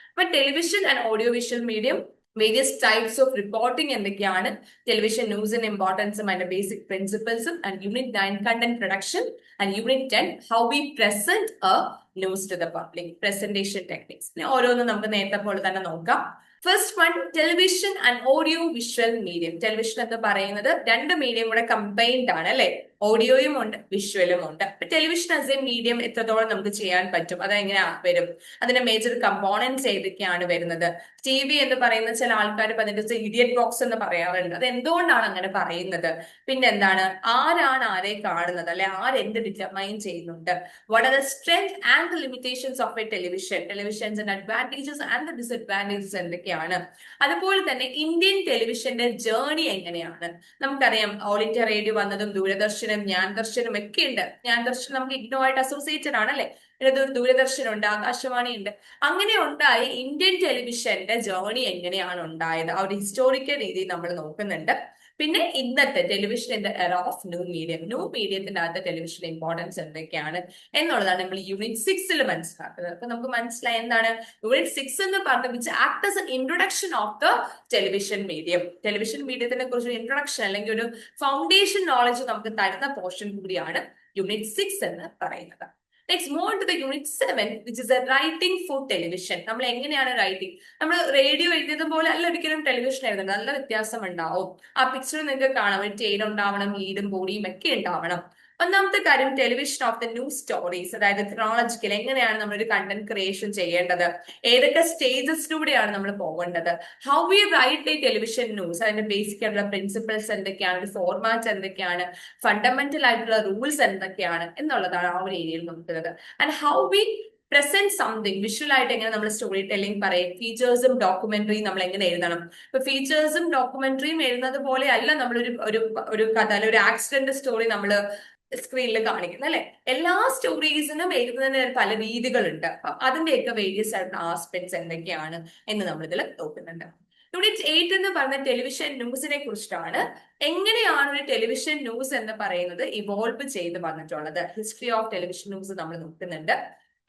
അപ്പൊ television and audio visual medium various types of reporting എന്തൊക്കെയാണ്? ടെലിവിഷൻ ന്യൂസിന്റെ ഇമ്പോർട്ടൻസും അതിന്റെ basic പ്രിൻസിപ്പിൾസും and unit nine content production and unit ten how we present a news to the public presentation techniques ഓരോന്നും നമുക്ക് നേരത്തെ പോലെ തന്നെ നോക്കാം. First one television and audio visual medium television എന്ന് പറയുന്നത് രണ്ട് മീഡിയം കൂടെ കമ്പൈൻഡ് ആണ് അല്ലെ? ഓഡിയോയും ഉണ്ട് വിഷ്വലും ഉണ്ട്. ടെലിവിഷൻ ആസ് എ മീഡിയം എത്രത്തോളം നമുക്ക് ചെയ്യാൻ പറ്റും അതെങ്ങനെ വരും? അതിന്റെ മേജർ കമ്പോണൻസ് ഏതൊക്കെയാണ് വരുന്നത്? ടി വി എന്ന് പറയുന്ന ചില ആൾക്കാർ അതിന്റെ ഇഡിയറ്റ് ബോക്സ് എന്ന് പറയാറുണ്ട്. അത് എന്തുകൊണ്ടാണ് അങ്ങനെ പറയുന്നത്? പിന്നെ എന്താണ്? ആരാണ് ആരെ കാണുന്നത്? അല്ലെ ആരെന്ത് ഡിറ്റർമൈൻ ചെയ്യുന്നുണ്ട്? What are the strength and limitations of a television ടെലിവിഷൻസിന്റെ advantages and the disadvantages എന്തൊക്കെയാണ്? അതുപോലെ തന്നെ ഇന്ത്യൻ ടെലിവിഷന്റെ ജേർണി എങ്ങനെയാണ്? നമുക്കറിയാം ഓൾ ഇന്ത്യ റേഡിയോ വന്നതും ദൂരദർശനും ഞാൻ ദർശനം ഒക്കെ ഉണ്ട്. ഞാൻ ദർശനം നമുക്ക് ഇഗ്നോ ആയിട്ട് അസോസിയേറ്റഡ് ആണ് അല്ലെ? പിന്നെ ദൂരദർശനം ദൂരദർശനുണ്ട് ആകാശവാണി ഉണ്ട്. അങ്ങനെ ഉണ്ടായ ഇന്ത്യൻ ടെലിവിഷന്റെ ജേർണി എങ്ങനെയാണ് ഉണ്ടായത്? ആ ഒരു ഹിസ്റ്റോറിക്കൽ രീതി നമ്മൾ നോക്കുന്നുണ്ട്. പിന്നെ ഇന്നത്തെ ടെലിവിഷന്റെ era of new medium new മീഡിയത്തിന്റെ അകത്ത് ടെലിവിഷൻ ഇമ്പോർട്ടൻസ് എന്തൊക്കെയാണ് എന്നുള്ളതാണ് നമ്മൾ യൂണിറ്റ് സിക്സിൽ മനസ്സിലാക്കുന്നത്. അപ്പൊ നമുക്ക് മനസ്സിലായി എന്താണ്? യൂണിറ്റ് സിക്സ് എന്ന് പറഞ്ഞ which act as introduction of the television medium television മീഡിയത്തിനെ കുറിച്ച് ഇൻട്രൊഡക്ഷൻ അല്ലെങ്കിൽ ഒരു ഫൗണ്ടേഷൻ നോളജ് നമുക്ക് തരുന്ന പോർഷൻ കൂടിയാണ് യൂണിറ്റ് സിക്സ് എന്ന് പറയുന്നത്. Next move on to the unit seven which is a writing for television നമ്മൾ എങ്ങനെയാണ് റൈറ്റിംഗ് നമ്മൾ റേഡിയോ എഴുതിയത് പോലെ അല്ല ഒരിക്കലും ടെലിവിഷൻ എഴുതുന്നത് നല്ല വ്യത്യാസം ഉണ്ടാവും. ആ പിക്ചർ നിങ്ങൾക്ക് കാണാം. ഒരു ടെയിൽ ഉണ്ടാവണം ലീഡും ബോഡിയും ഒക്കെ ഉണ്ടാവണം. ഒന്നാമത്തെ കാര്യം television of the news stories അതായത് ക്രോളജിക്കൽ എങ്ങനെയാണ് നമ്മൾ ഒരു കണ്ടന്റ് ക്രിയേഷൻ ചെയ്യേണ്ടത്? ഏതൊക്കെ സ്റ്റേജസിലൂടെയാണ് നമ്മൾ പോകേണ്ടത്? How we write a television news അതിന്റെ ബേസിക് ആയിട്ടുള്ള പ്രിൻസിപ്പിൾസ് എന്തൊക്കെയാണ് ഫോർമാറ്റ് എന്തൊക്കെയാണ് ഫണ്ടമെന്റൽ ആയിട്ടുള്ള റൂൾസ് എന്തൊക്കെയാണ് എന്നുള്ളതാണ് ആ ഒരു ഏരിയയിൽ നോക്കുന്നത്. And how we present something visual ആയിട്ട് എങ്ങനെ നമ്മൾ സ്റ്റോറി ടെല്ലിംഗ് പറയും ഫീച്ചേഴ്സും ഡോക്യുമെന്ററിയും നമ്മൾ എങ്ങനെ എഴുതണം? ഇപ്പൊ ഫീച്ചേഴ്സും ഡോക്യുമെന്ററിയും എഴുതുന്നത് പോലെ അല്ല നമ്മളൊരു ഒരു ഒരു കഥ അല്ലെ ഒരു ആക്സിഡന്റ് സ്റ്റോറി നമ്മൾ സ്ക്രീനിൽ കാണിക്കുന്നത് അല്ലെ? എല്ലാ സ്റ്റോറീസിനും എഴുതുന്നതിന് പല രീതികളുണ്ട്. അപ്പൊ അതിന്റെയൊക്കെ വേരിയസ് ആയിട്ടുള്ള ആസ്പെക്ട്സ് എന്തൊക്കെയാണ് എന്ന് നമ്മൾ ഇതിൽ നോക്കുന്നുണ്ട്. യൂണിറ്റ് എയ്റ്റ് എന്ന് പറഞ്ഞ ടെലിവിഷൻ ന്യൂസിനെ കുറിച്ചിട്ടാണ് എങ്ങനെയാണ് ഒരു ടെലിവിഷൻ ന്യൂസ് എന്ന് പറയുന്നത് ഇവോൾവ് ചെയ്ത് വന്നിട്ടുള്ളത്. ഹിസ്റ്ററി ഓഫ് ടെലിവിഷൻ ന്യൂസ് നമ്മൾ നോക്കുന്നുണ്ട്.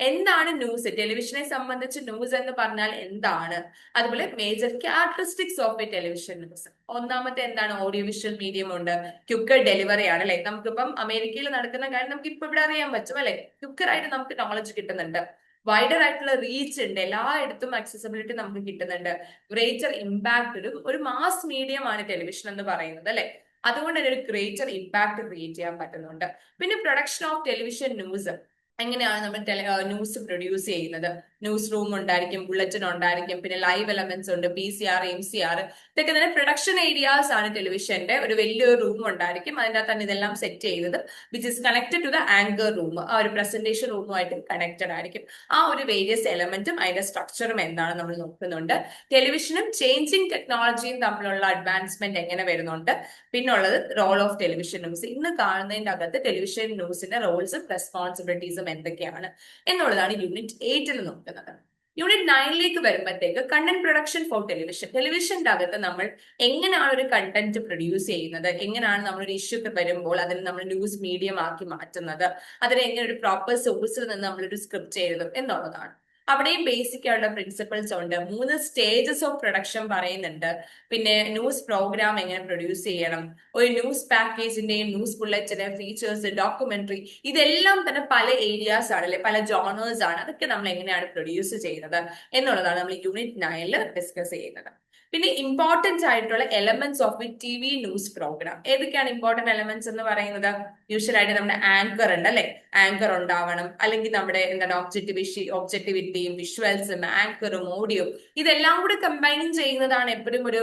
എന്താണ് ന്യൂസ് ടെലിവിഷനെ സംബന്ധിച്ച് ന്യൂസ് എന്ന് പറഞ്ഞാൽ എന്താണ്? അതുപോലെ major characteristics of a television news ഒന്നാമത്തെ എന്താണ്? ഓഡിയോ വിഷ്വൽ മീഡിയം ഉണ്ട്. ക്യുക്കർ ഡെലിവറി ആണ് അല്ലെ? നമുക്കിപ്പം അമേരിക്കയിൽ നടക്കുന്ന കാര്യം നമുക്ക് ഇപ്പൊ ഇവിടെ അറിയാൻ പറ്റും അല്ലെ? ക്യുക്കർ ആയിട്ട് നമുക്ക് നോളജ് കിട്ടുന്നുണ്ട്. വൈഡർ ആയിട്ടുള്ള റീച്ച് ഉണ്ട്. എല്ലായിടത്തും അക്സസിബിലിറ്റി നമുക്ക് കിട്ടുന്നുണ്ട്. ഗ്രേറ്റർ ഇമ്പാക്ട് ഒരു ഒരു മാസ് മീഡിയം ആണ് ടെലിവിഷൻ എന്ന് പറയുന്നത് അല്ലെ? അതുകൊണ്ട് തന്നെ ഒരു ഗ്രേറ്റർ ഇമ്പാക്ട് ക്രിയേറ്റ് ചെയ്യാൻ പറ്റുന്നുണ്ട്. പിന്നെ പ്രൊഡക്ഷൻ ഓഫ് ടെലിവിഷൻ ന്യൂസ് എങ്ങനെയാണ് നമ്മൾ ന്യൂസ് പ്രൊഡ്യൂസ് ചെയ്യുന്നത്? ന്യൂസ് റൂം ഉണ്ടായിരിക്കും ബുള്ളറ്റിൻ ഉണ്ടായിരിക്കും പിന്നെ ലൈവ് എലമെന്റ്സ് ഉണ്ട് P C R M C R ഇതൊക്കെ തന്നെ പ്രൊഡക്ഷൻ ഏരിയാസ് ആണ് ടെലിവിഷന്റെ ഒരു വലിയൊരു റൂം ഉണ്ടായിരിക്കും. അതിന്റെ തന്നെ ഇതെല്ലാം സെറ്റ് ചെയ്തത് which is connected to the anchor room ആ ഒരു പ്രസന്റേഷൻ റൂമുമായിട്ട് കണക്റ്റഡ് ആയിരിക്കും. ആ ഒരു വേരിയസ് എലമെന്റും അതിന്റെ സ്ട്രക്ചറും എന്താണ് നമ്മൾ നോക്കുന്നുണ്ട്. ടെലിവിഷനും ചേഞ്ചിങ് ടെക്നോളജിയും തമ്മിലുള്ള അഡ്വാൻസ്മെന്റ് എങ്ങനെ വരുന്നുണ്ട്? പിന്നുള്ളത് റോൾ ഓഫ് ടെലിവിഷൻ ന്യൂസ് ഇന്ന് കാണുന്നതിന്റെ അകത്ത് ടെലിവിഷൻ ന്യൂസിന്റെ റോൾസും റെസ്പോൺസിബിലിറ്റീസും എന്തൊക്കെയാണ്? എന്നുള്ളതാണ് യൂണിറ്റ് എയ്റ്റിൽ നോക്കുന്നത് യൂണിറ്റ് നയനിലേക്ക് വരുമ്പോഴത്തേക്ക് കണ്ടന്റ് പ്രൊഡക്ഷൻ ഫോർ ടെലിവിഷൻ ടെലിവിഷന്റെ അകത്ത് നമ്മൾ എങ്ങനെയാണ് ഒരു കണ്ടന്റ് പ്രൊഡ്യൂസ് ചെയ്യുന്നത്? എങ്ങനെയാണ് നമ്മൾ ഒരു ഇഷ്യൂ ഒക്കെ വരുമ്പോൾ അതിന് നമ്മൾ ന്യൂസ് മീഡിയം ആക്കി മാറ്റുന്നത്? അതിനെ എങ്ങനെ ഒരു പ്രോപ്പർ സോഴ്സിൽ നിന്ന് നമ്മളൊരു സ്ക്രിപ്റ്റ് എഴുതും? എന്നുള്ളതാണ്. അവിടെയും ബേസിക് ആയിട്ടുള്ള പ്രിൻസിപ്പിൾസ് ഉണ്ട്. മൂന്ന് സ്റ്റേജസ് ഓഫ് പ്രൊഡക്ഷൻ പറയുന്നുണ്ട്. പിന്നെ ന്യൂസ് പ്രോഗ്രാം എങ്ങനെ പ്രൊഡ്യൂസ് ചെയ്യണം. ഒരു ന്യൂസ് പാക്കേജിന്റെയും ന്യൂസ് ബുള്ളറ്റിന് ഫീച്ചേഴ്സ് ഡോക്യുമെന്ററി ഇതെല്ലാം തന്നെ പല ഏരിയാസ് ആണ് അല്ലെ? പല ജോണേഴ്സ് ആണ്. അതൊക്കെ നമ്മൾ എങ്ങനെയാണ് പ്രൊഡ്യൂസ് ചെയ്യുന്നത് എന്നുള്ളതാണ് നമ്മൾ യൂണിറ്റ് നയനിൽ ഡിസ്കസ് ചെയ്യുന്നത്. പിന്നെ ഇമ്പോർട്ടൻസ് ആയിട്ടുള്ള elements of T V news programme ഏതൊക്കെയാണ് ഇമ്പോർട്ടന്റ് എലമെന്റ്സ് എന്ന് പറയുന്നത്? യൂഷ്വൽ ആയിട്ട് നമ്മുടെ ആങ്കർ ഉണ്ട് അല്ലെ? ആങ്കർ ഉണ്ടാവണം. അല്ലെങ്കിൽ നമ്മുടെ എന്താണ് ഒബ്ജക്ടിവിഷി ഒബ്ജക്ടിവിറ്റിയും വിഷ്വൽസും ആങ്കറും ഓഡിയോ ഇതെല്ലാം കൂടി കമ്പൈൻ ചെയ്യുന്നതാണ് എപ്പോഴും ഒരു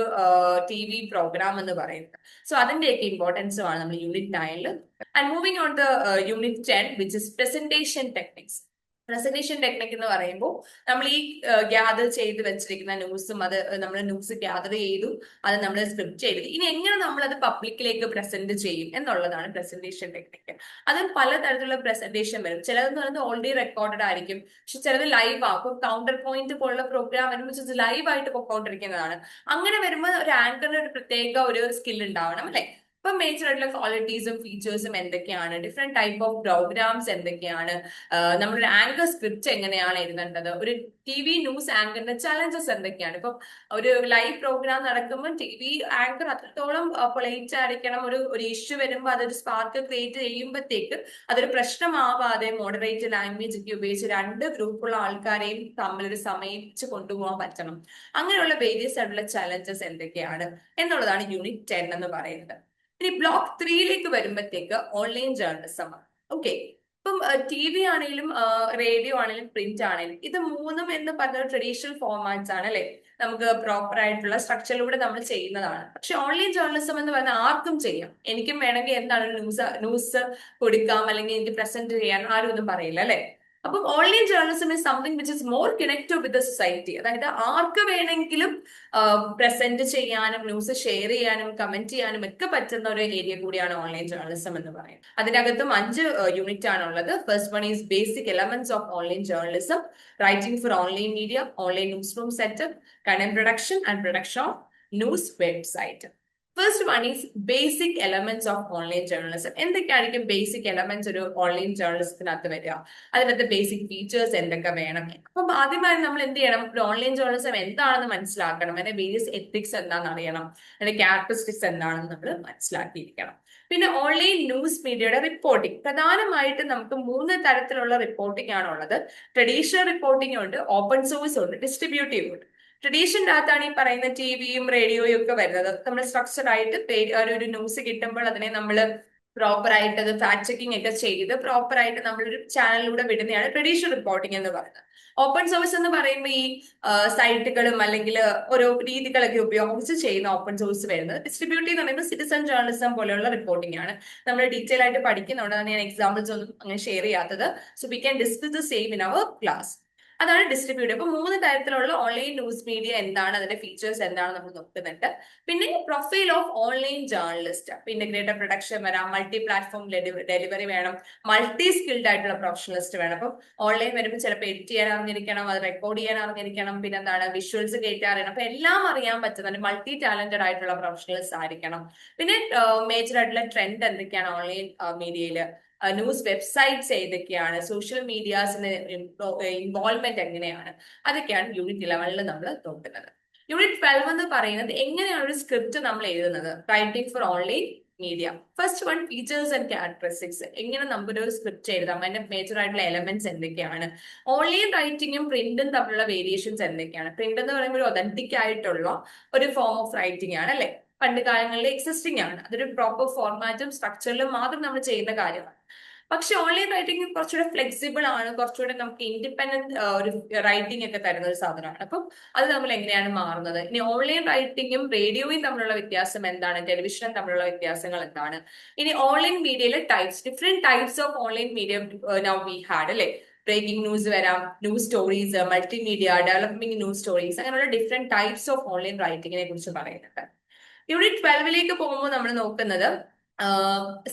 ടി വി പ്രോഗ്രാം എന്ന് പറയുന്നത്. സോ അതിന്റെയൊക്കെ ഇമ്പോർട്ടൻസ് ആണ് നമ്മൾ unit നയനിൽ and moving on the unit ten which is presentation techniques presentation technique എന്ന് പറയുമ്പോൾ നമ്മൾ ഈ ഗ്യാദർ ചെയ്ത് വെച്ചിരിക്കുന്ന ന്യൂസും അത് നമ്മൾ ന്യൂസ് ഗ്യാദർ ചെയ്തു അത് നമ്മൾ സ്ക്രിപ്റ്റ് ചെയ്തു. ഇനി എങ്ങനെ നമ്മൾ അത് പബ്ലിക്കിലേക്ക് പ്രസന്റ് ചെയ്യും എന്നുള്ളതാണ് പ്രസന്റേഷൻ ടെക്നിക്ക് അത് പലതരത്തിലുള്ള പ്രസന്റേഷൻ വരും. ചിലതെന്ന് പറയുന്നത് ഓൾറെഡി റെക്കോർഡഡ് ആയിരിക്കും. പക്ഷെ ചിലത് ലൈവ് ആക്കും കൗണ്ടർ പോയിന്റ് പോലുള്ള പ്രോഗ്രാം വരുമ്പോൾ ലൈവ് ആയിട്ട് പൊക്കോണ്ടിരിക്കുന്നതാണ്. അങ്ങനെ വരുമ്പോൾ ഒരു ആങ്കറിന് ഒരു പ്രത്യേക ഒരു സ്കിൽ ഉണ്ടാവണം അല്ലെ? ഇപ്പൊ മേജർ ആയിട്ടുള്ള ക്വാളിറ്റീസും ഫീച്ചേഴ്സും എന്തൊക്കെയാണ്? ഡിഫറെന്റ് ടൈപ്പ് ഓഫ് പ്രോഗ്രാംസ് എന്തൊക്കെയാണ്? നമ്മളൊരു ആങ്കർ സ്ക്രിപ്റ്റ് എങ്ങനെയാണ് എഴുതേണ്ടത്? ഒരു ടി വി ന്യൂസ് ആങ്കറിന്റെ ചലഞ്ചസ് എന്തൊക്കെയാണ്? ഇപ്പം ഒരു ലൈവ് പ്രോഗ്രാം നടക്കുമ്പോൾ ടി വി ആങ്കർ അത്രത്തോളം പ്ലേറ്റ് ആയിരിക്കണം ഒരു ഒരു ഇഷ്യൂ വരുമ്പോൾ അതൊരു സ്പാർക്ക് ക്രിയേറ്റ് ചെയ്യുമ്പോഴത്തേക്ക് അതൊരു പ്രശ്നമാവാതെ മോഡറേറ്റ് ലാംഗ്വേജ് ഒക്കെ ഉപയോഗിച്ച് രണ്ട് ഗ്രൂപ്പുള്ള ആൾക്കാരെയും ഒരു സമയിച്ച് കൊണ്ടുപോകാൻ പറ്റണം. അങ്ങനെയുള്ള വേരിയസ് ആയിട്ടുള്ള ചലഞ്ചസ് എന്തൊക്കെയാണ്? എന്നുള്ളതാണ് യൂണിറ്റ് ടെൻ എന്ന് പറയുന്നത്. ഇനി ബ്ലോക്ക് ത്രീയിലേക്ക് വരുമ്പോഴത്തേക്ക് ഓൺലൈൻ ജേർണലിസം ഓക്കെ ഇപ്പം ടി വി ആണെങ്കിലും റേഡിയോ ആണെങ്കിലും പ്രിന്റ് ആണെങ്കിലും ഇത് മൂന്നും എന്ന് പറഞ്ഞ ട്രഡീഷണൽ ഫോർമാറ്റ്സ് ആണ് അല്ലെ? നമുക്ക് പ്രോപ്പർ ആയിട്ടുള്ള സ്ട്രക്ചറിലൂടെ നമ്മൾ ചെയ്യുന്നതാണ്. പക്ഷെ ഓൺലൈൻ ജേർണലിസം എന്ന് പറഞ്ഞാൽ ആർക്കും ചെയ്യാം. എനിക്കും വേണമെങ്കിൽ എന്താണ് ന്യൂസ് ന്യൂസ് കൊടുക്കാം അല്ലെങ്കിൽ എനിക്ക് പ്രസന്റ് ചെയ്യാൻ ആരും ഒന്നും പറയില്ല അല്ലെ? അപ്പം online journalism is something which is more connected with the society അതായത് ആർക്ക് വേണമെങ്കിലും പ്രസന്റ് ചെയ്യാനും ന്യൂസ് ഷെയർ ചെയ്യാനും കമന്റ് ചെയ്യാനും ഒക്കെ പറ്റുന്ന ഒരു ഏരിയ കൂടിയാണ് ഓൺലൈൻ ജേർണലിസം എന്ന് പറയുന്നത്. അതിനകത്തും അഞ്ച് യൂണിറ്റ് ആണുള്ളത്. First one is basic elements of online journalism writing for online media online newsroom setup content production and production of news website first one is basic elements of online journalism എന്തൊക്കെയായിരിക്കും basic elements ഒരു online ജേർണലിസത്തിനകത്ത് വരിക? അതിനകത്ത് basic features എന്തൊക്കെ വേണം? അപ്പം ആദ്യമായി നമ്മൾ എന്ത് ചെയ്യണം? ഒരു ഓൺലൈൻ ജേർണലിസം എന്താണെന്ന് മനസ്സിലാക്കണം. അതിന്റെ വേരിയസ് എത്തിക്സ് എന്താണെന്ന് അറിയണം. അതിന്റെ ക്യാരക്ടറിസ്റ്റിക്സ് എന്താണെന്ന് നമ്മൾ മനസ്സിലാക്കിയിരിക്കണം. പിന്നെ ഓൺലൈൻ ന്യൂസ് മീഡിയയുടെ റിപ്പോർട്ടിംഗ് പ്രധാനമായിട്ടും നമുക്ക് മൂന്ന് തരത്തിലുള്ള റിപ്പോർട്ടിംഗ് ആണുള്ളത് ട്രഡീഷണൽ റിപ്പോർട്ടിംഗ് ഉണ്ട് ഓപ്പൺ സോഴ്സ് ഉണ്ട് ഡിസ്ട്രിബ്യൂട്ടീവ് ഉണ്ട്. ട്രഡീഷന്റെ അകത്താണ് ഈ പറയുന്ന ടി വിയും റേഡിയോയും ഒക്കെ വരുന്നത്. നമ്മൾ സ്ട്രക്ചർഡ് ആയിട്ട് ഒരു ന്യൂസ് കിട്ടുമ്പോൾ അതിനെ നമ്മൾ പ്രോപ്പർ ആയിട്ട് അത് ഫാക്ട് ചെക്കിംഗ് ഒക്കെ ചെയ്ത് പ്രോപ്പർ ആയിട്ട് നമ്മളൊരു ചാനലിലൂടെ വിടുന്നതാണ് ട്രഡീഷണൽ റിപ്പോർട്ടിംഗ് എന്ന് പറയുന്നത്. ഓപ്പൺ സോഴ്സ് എന്ന് പറയുമ്പോൾ ഈ സൈറ്റുകളും അല്ലെങ്കിൽ ഓരോ രീതികളൊക്കെ ഉപയോഗിച്ച് ചെയ്യുന്ന ഓപ്പൺ സോഴ്സ് വരുന്നത്. ഡിസ്ട്രിബ്യൂട്ട് എന്ന് പറയുമ്പോൾ സിറ്റിസൺ ജേർണലിസം പോലെയുള്ള റിപ്പോർട്ടിംഗ് ആണ്. നമ്മൾ ഡീറ്റെയിൽ ആയിട്ട് പഠിക്കുന്നതുകൊണ്ടാണ് ഞാൻ എക്സാമ്പിൾസ് ഒന്നും അങ്ങനെ ഷെയർ ചെയ്യാത്തത്. So we can discuss the same in our class അതാണ് ഡിസ്ട്രിബ്യൂട്ട് അപ്പൊ മൂന്ന് തരത്തിലുള്ള ഓൺലൈൻ ന്യൂസ് മീഡിയ എന്താണ് അതിന്റെ ഫീച്ചേഴ്സ് എന്താണ് നമ്മൾ നോക്കുന്നുണ്ട്. പിന്നെ profile of online journalist integrated production വരാം മൾട്ടി പ്ലാറ്റ്ഫോം ഡെലിവറി വേണം മൾട്ടി സ്കിൽഡ് ആയിട്ടുള്ള പ്രൊഫഷണലിസ്റ്റ് വേണം. അപ്പം ഓൺലൈൻ വരുമ്പോൾ ചിലപ്പോൾ എഡിറ്റ് ചെയ്യാൻ അറിഞ്ഞിരിക്കണം അത് റെക്കോർഡ് ചെയ്യാൻ അറിഞ്ഞിരിക്കണം പിന്നെ എന്താണ് വിഷ്വൽസ് കയറ്റാൻ അറിയണം. അപ്പൊ എല്ലാം അറിയാൻ പറ്റുന്നുണ്ട് മൾട്ടി ടാലന്റഡ് ആയിട്ടുള്ള പ്രൊഫഷണൽസ് ആയിരിക്കണം. പിന്നെ മേജർ ആയിട്ടുള്ള ട്രെൻഡ് എന്തൊക്കെയാണ് ഓൺലൈൻ മീഡിയയിൽ ന്യൂസ് വെബ്സൈറ്റ്സ് ഏതൊക്കെയാണ്? സോഷ്യൽ മീഡിയാസിന് ഇൻവോൾവ്മെന്റ് എങ്ങനെയാണ്? അതൊക്കെയാണ് യൂണിറ്റ് ഇലവനിൽ നമ്മൾ നോക്കുന്നത്. യൂണിറ്റ് ട്വൽവ് എന്ന് പറയുന്നത് എങ്ങനെയാണ് ഒരു സ്ക്രിപ്റ്റ് നമ്മൾ എഴുതുന്നത്? Writing for online media first one features and characteristics എങ്ങനെ നമുക്കൊരു സ്ക്രിപ്റ്റ് എഴുതാം? അതിന്റെ മേജർ ആയിട്ടുള്ള എലമെന്റ്സ് എന്തൊക്കെയാണ്? ഓൺലൈൻ റൈറ്റിംഗും പ്രിന്റും തമ്മിലുള്ള വേരിയേഷൻസ് എന്തൊക്കെയാണ്? പ്രിന്റ് എന്ന് പറയുമ്പോൾ ഒരു ഒതന്റിക് ആയിട്ടുള്ള ഒരു ഫോം ഓഫ് റൈറ്റിംഗ് ആണ് അല്ലെ? പണ്ട് കാലങ്ങളിൽ എക്സിസ്റ്റിംഗ് ആണ്. അതൊരു പ്രോപ്പർ ഫോർമാറ്റും സ്ട്രക്ചറിലും മാത്രം നമ്മൾ ചെയ്യുന്ന കാര്യമാണ്. പക്ഷെ ഓൺലൈൻ റൈറ്റിംഗ് കുറച്ചുകൂടെ ഫ്ലെക്സിബിൾ ആണ്. കുറച്ചുകൂടെ നമുക്ക് ഇൻഡിപെൻഡന്റ് ഒരു റൈറ്റിംഗ് ഒക്കെ തരുന്ന ഒരു സാധനമാണ്. അപ്പം അത് നമ്മൾ എങ്ങനെയാണ് മാറുന്നത്? ഇനി ഓൺലൈൻ റൈറ്റിംഗും റേഡിയോയും തമ്മിലുള്ള വ്യത്യാസം എന്താണ്? ടെലിവിഷനും തമ്മിലുള്ള വ്യത്യാസങ്ങൾ എന്താണ്? ഇനി ഓൺലൈൻ മീഡിയയിലെ types different types of online media now we had അല്ലേ? ബ്രേക്കിംഗ് ന്യൂസ് വരാം news stories multimedia developing news stories അങ്ങനെയുള്ള ഡിഫറെന്റ് ടൈപ്സ് ഓഫ് ഓൺലൈൻ റൈറ്റിംഗിനെ കുറിച്ച് പറയുന്നുണ്ട്. യൂണിറ്റ് ട്വൽവിലേക്ക് പോകുമ്പോൾ നമ്മൾ നോക്കുന്നത്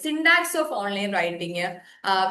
syntax of online writing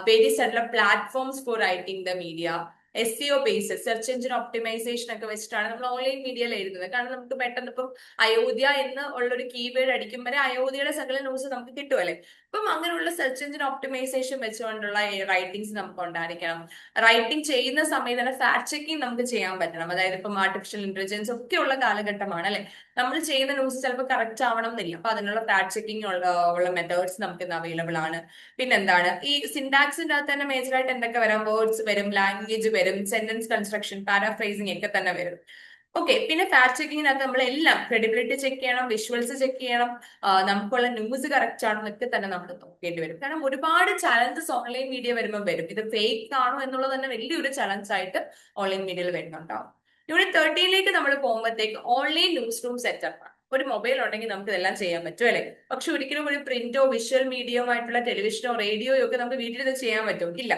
various ആയിട്ടുള്ള platforms for writing the media S EO base search engine optimisation ഒക്കെ വെച്ചിട്ടാണ് നമ്മൾ ഓൺലൈൻ മീഡിയയിൽ എഴുതുന്നത്. കാരണം നമുക്ക് പെട്ടെന്ന് ഇപ്പം അയോധ്യ എന്ന് ഉള്ളൊരു കീവേഡ് അടിക്കുമ്പോൾ അയോധ്യയുടെ സകല ന്യൂസ് നമുക്ക് കിട്ടുമല്ലേ അപ്പം അങ്ങനെയുള്ള സെർച്ച് എഞ്ചിൻ ഒപ്റ്റിമൈസേഷൻ വെച്ചുകൊണ്ടുള്ള റൈറ്റിംഗ്സ് നമുക്ക് ഉണ്ടായിരിക്കണം റൈറ്റിംഗ് ചെയ്യുന്ന സമയത്ത് തന്നെ ഫാക്ട് ചെക്കിംഗ് നമുക്ക് ചെയ്യാൻ പറ്റണം. അതായത് ഇപ്പം ആർട്ടിഫിഷ്യൽ ഇന്റലിജൻസ് ഒക്കെ ഉള്ള കാലഘട്ടമാണ് അല്ലെ? നമ്മൾ ചെയ്യുന്ന ന്യൂസ് ചിലപ്പോൾ കറക്റ്റ് ആവണം എന്നില്ല. അപ്പൊ അതിനുള്ള ഫാക്ട് ചെക്കിംഗ് ഉള്ള ഉള്ള മെത്തേഡ്സ് നമുക്ക് ഇന്ന് അവൈലബിൾ ആണ്. പിന്നെന്താണ്? ഈ സിൻഡാക്സിന്റെ അകത്ത് തന്നെ മേജറായിട്ട് എന്തൊക്കെ വരാം? വേർഡ്സ് വരും ലാംഗ്വേജ് വരും സെന്റൻസ് കൺസ്ട്രക്ഷൻ പാരാഫ്രൈസിങ് ഒക്കെ തന്നെ വരും. ഓക്കെ പിന്നെ ഫാക്ട് ചെക്കിങ്ങിനകത്ത് നമ്മൾ എല്ലാം ക്രെഡിബിലിറ്റി ചെക്ക് ചെയ്യണം വിഷ്വൽസ് ചെക്ക് ചെയ്യണം നമുക്കുള്ള ന്യൂസ് കറക്റ്റ് ആണോ എന്നൊക്കെ തന്നെ നമ്മൾ നോക്കേണ്ടി വരും. കാരണം ഒരുപാട് ചലഞ്ചസ് ഓൺലൈൻ മീഡിയ വരുമ്പോൾ വരും. ഇത് ഫേക്ക് ആണോ എന്നുള്ളത് തന്നെ വലിയൊരു ചലഞ്ച് ആയിട്ട് ഓൺലൈൻ മീഡിയയിൽ വരുന്നുണ്ടാവും. യൂണിറ്റ് തേർട്ടീനിലേക്ക് നമ്മൾ പോകുമ്പോഴത്തേക്ക് ഓൺലൈൻ ന്യൂസ് റൂം സെറ്റപ്പ് ആണ്. ഒരു മൊബൈൽ ഉണ്ടെങ്കിൽ നമുക്ക് ഇതെല്ലാം ചെയ്യാൻ പറ്റും അല്ലെ? പക്ഷെ ഒരിക്കലും ഒരു പ്രിന്റോ വിഷ്വൽ മീഡിയോ ആയിട്ടുള്ള ടെലിവിഷനോ റേഡിയോയോ ഒക്കെ നമുക്ക് വീട്ടിൽ ഇത് ചെയ്യാൻ പറ്റും. ഇല്ല.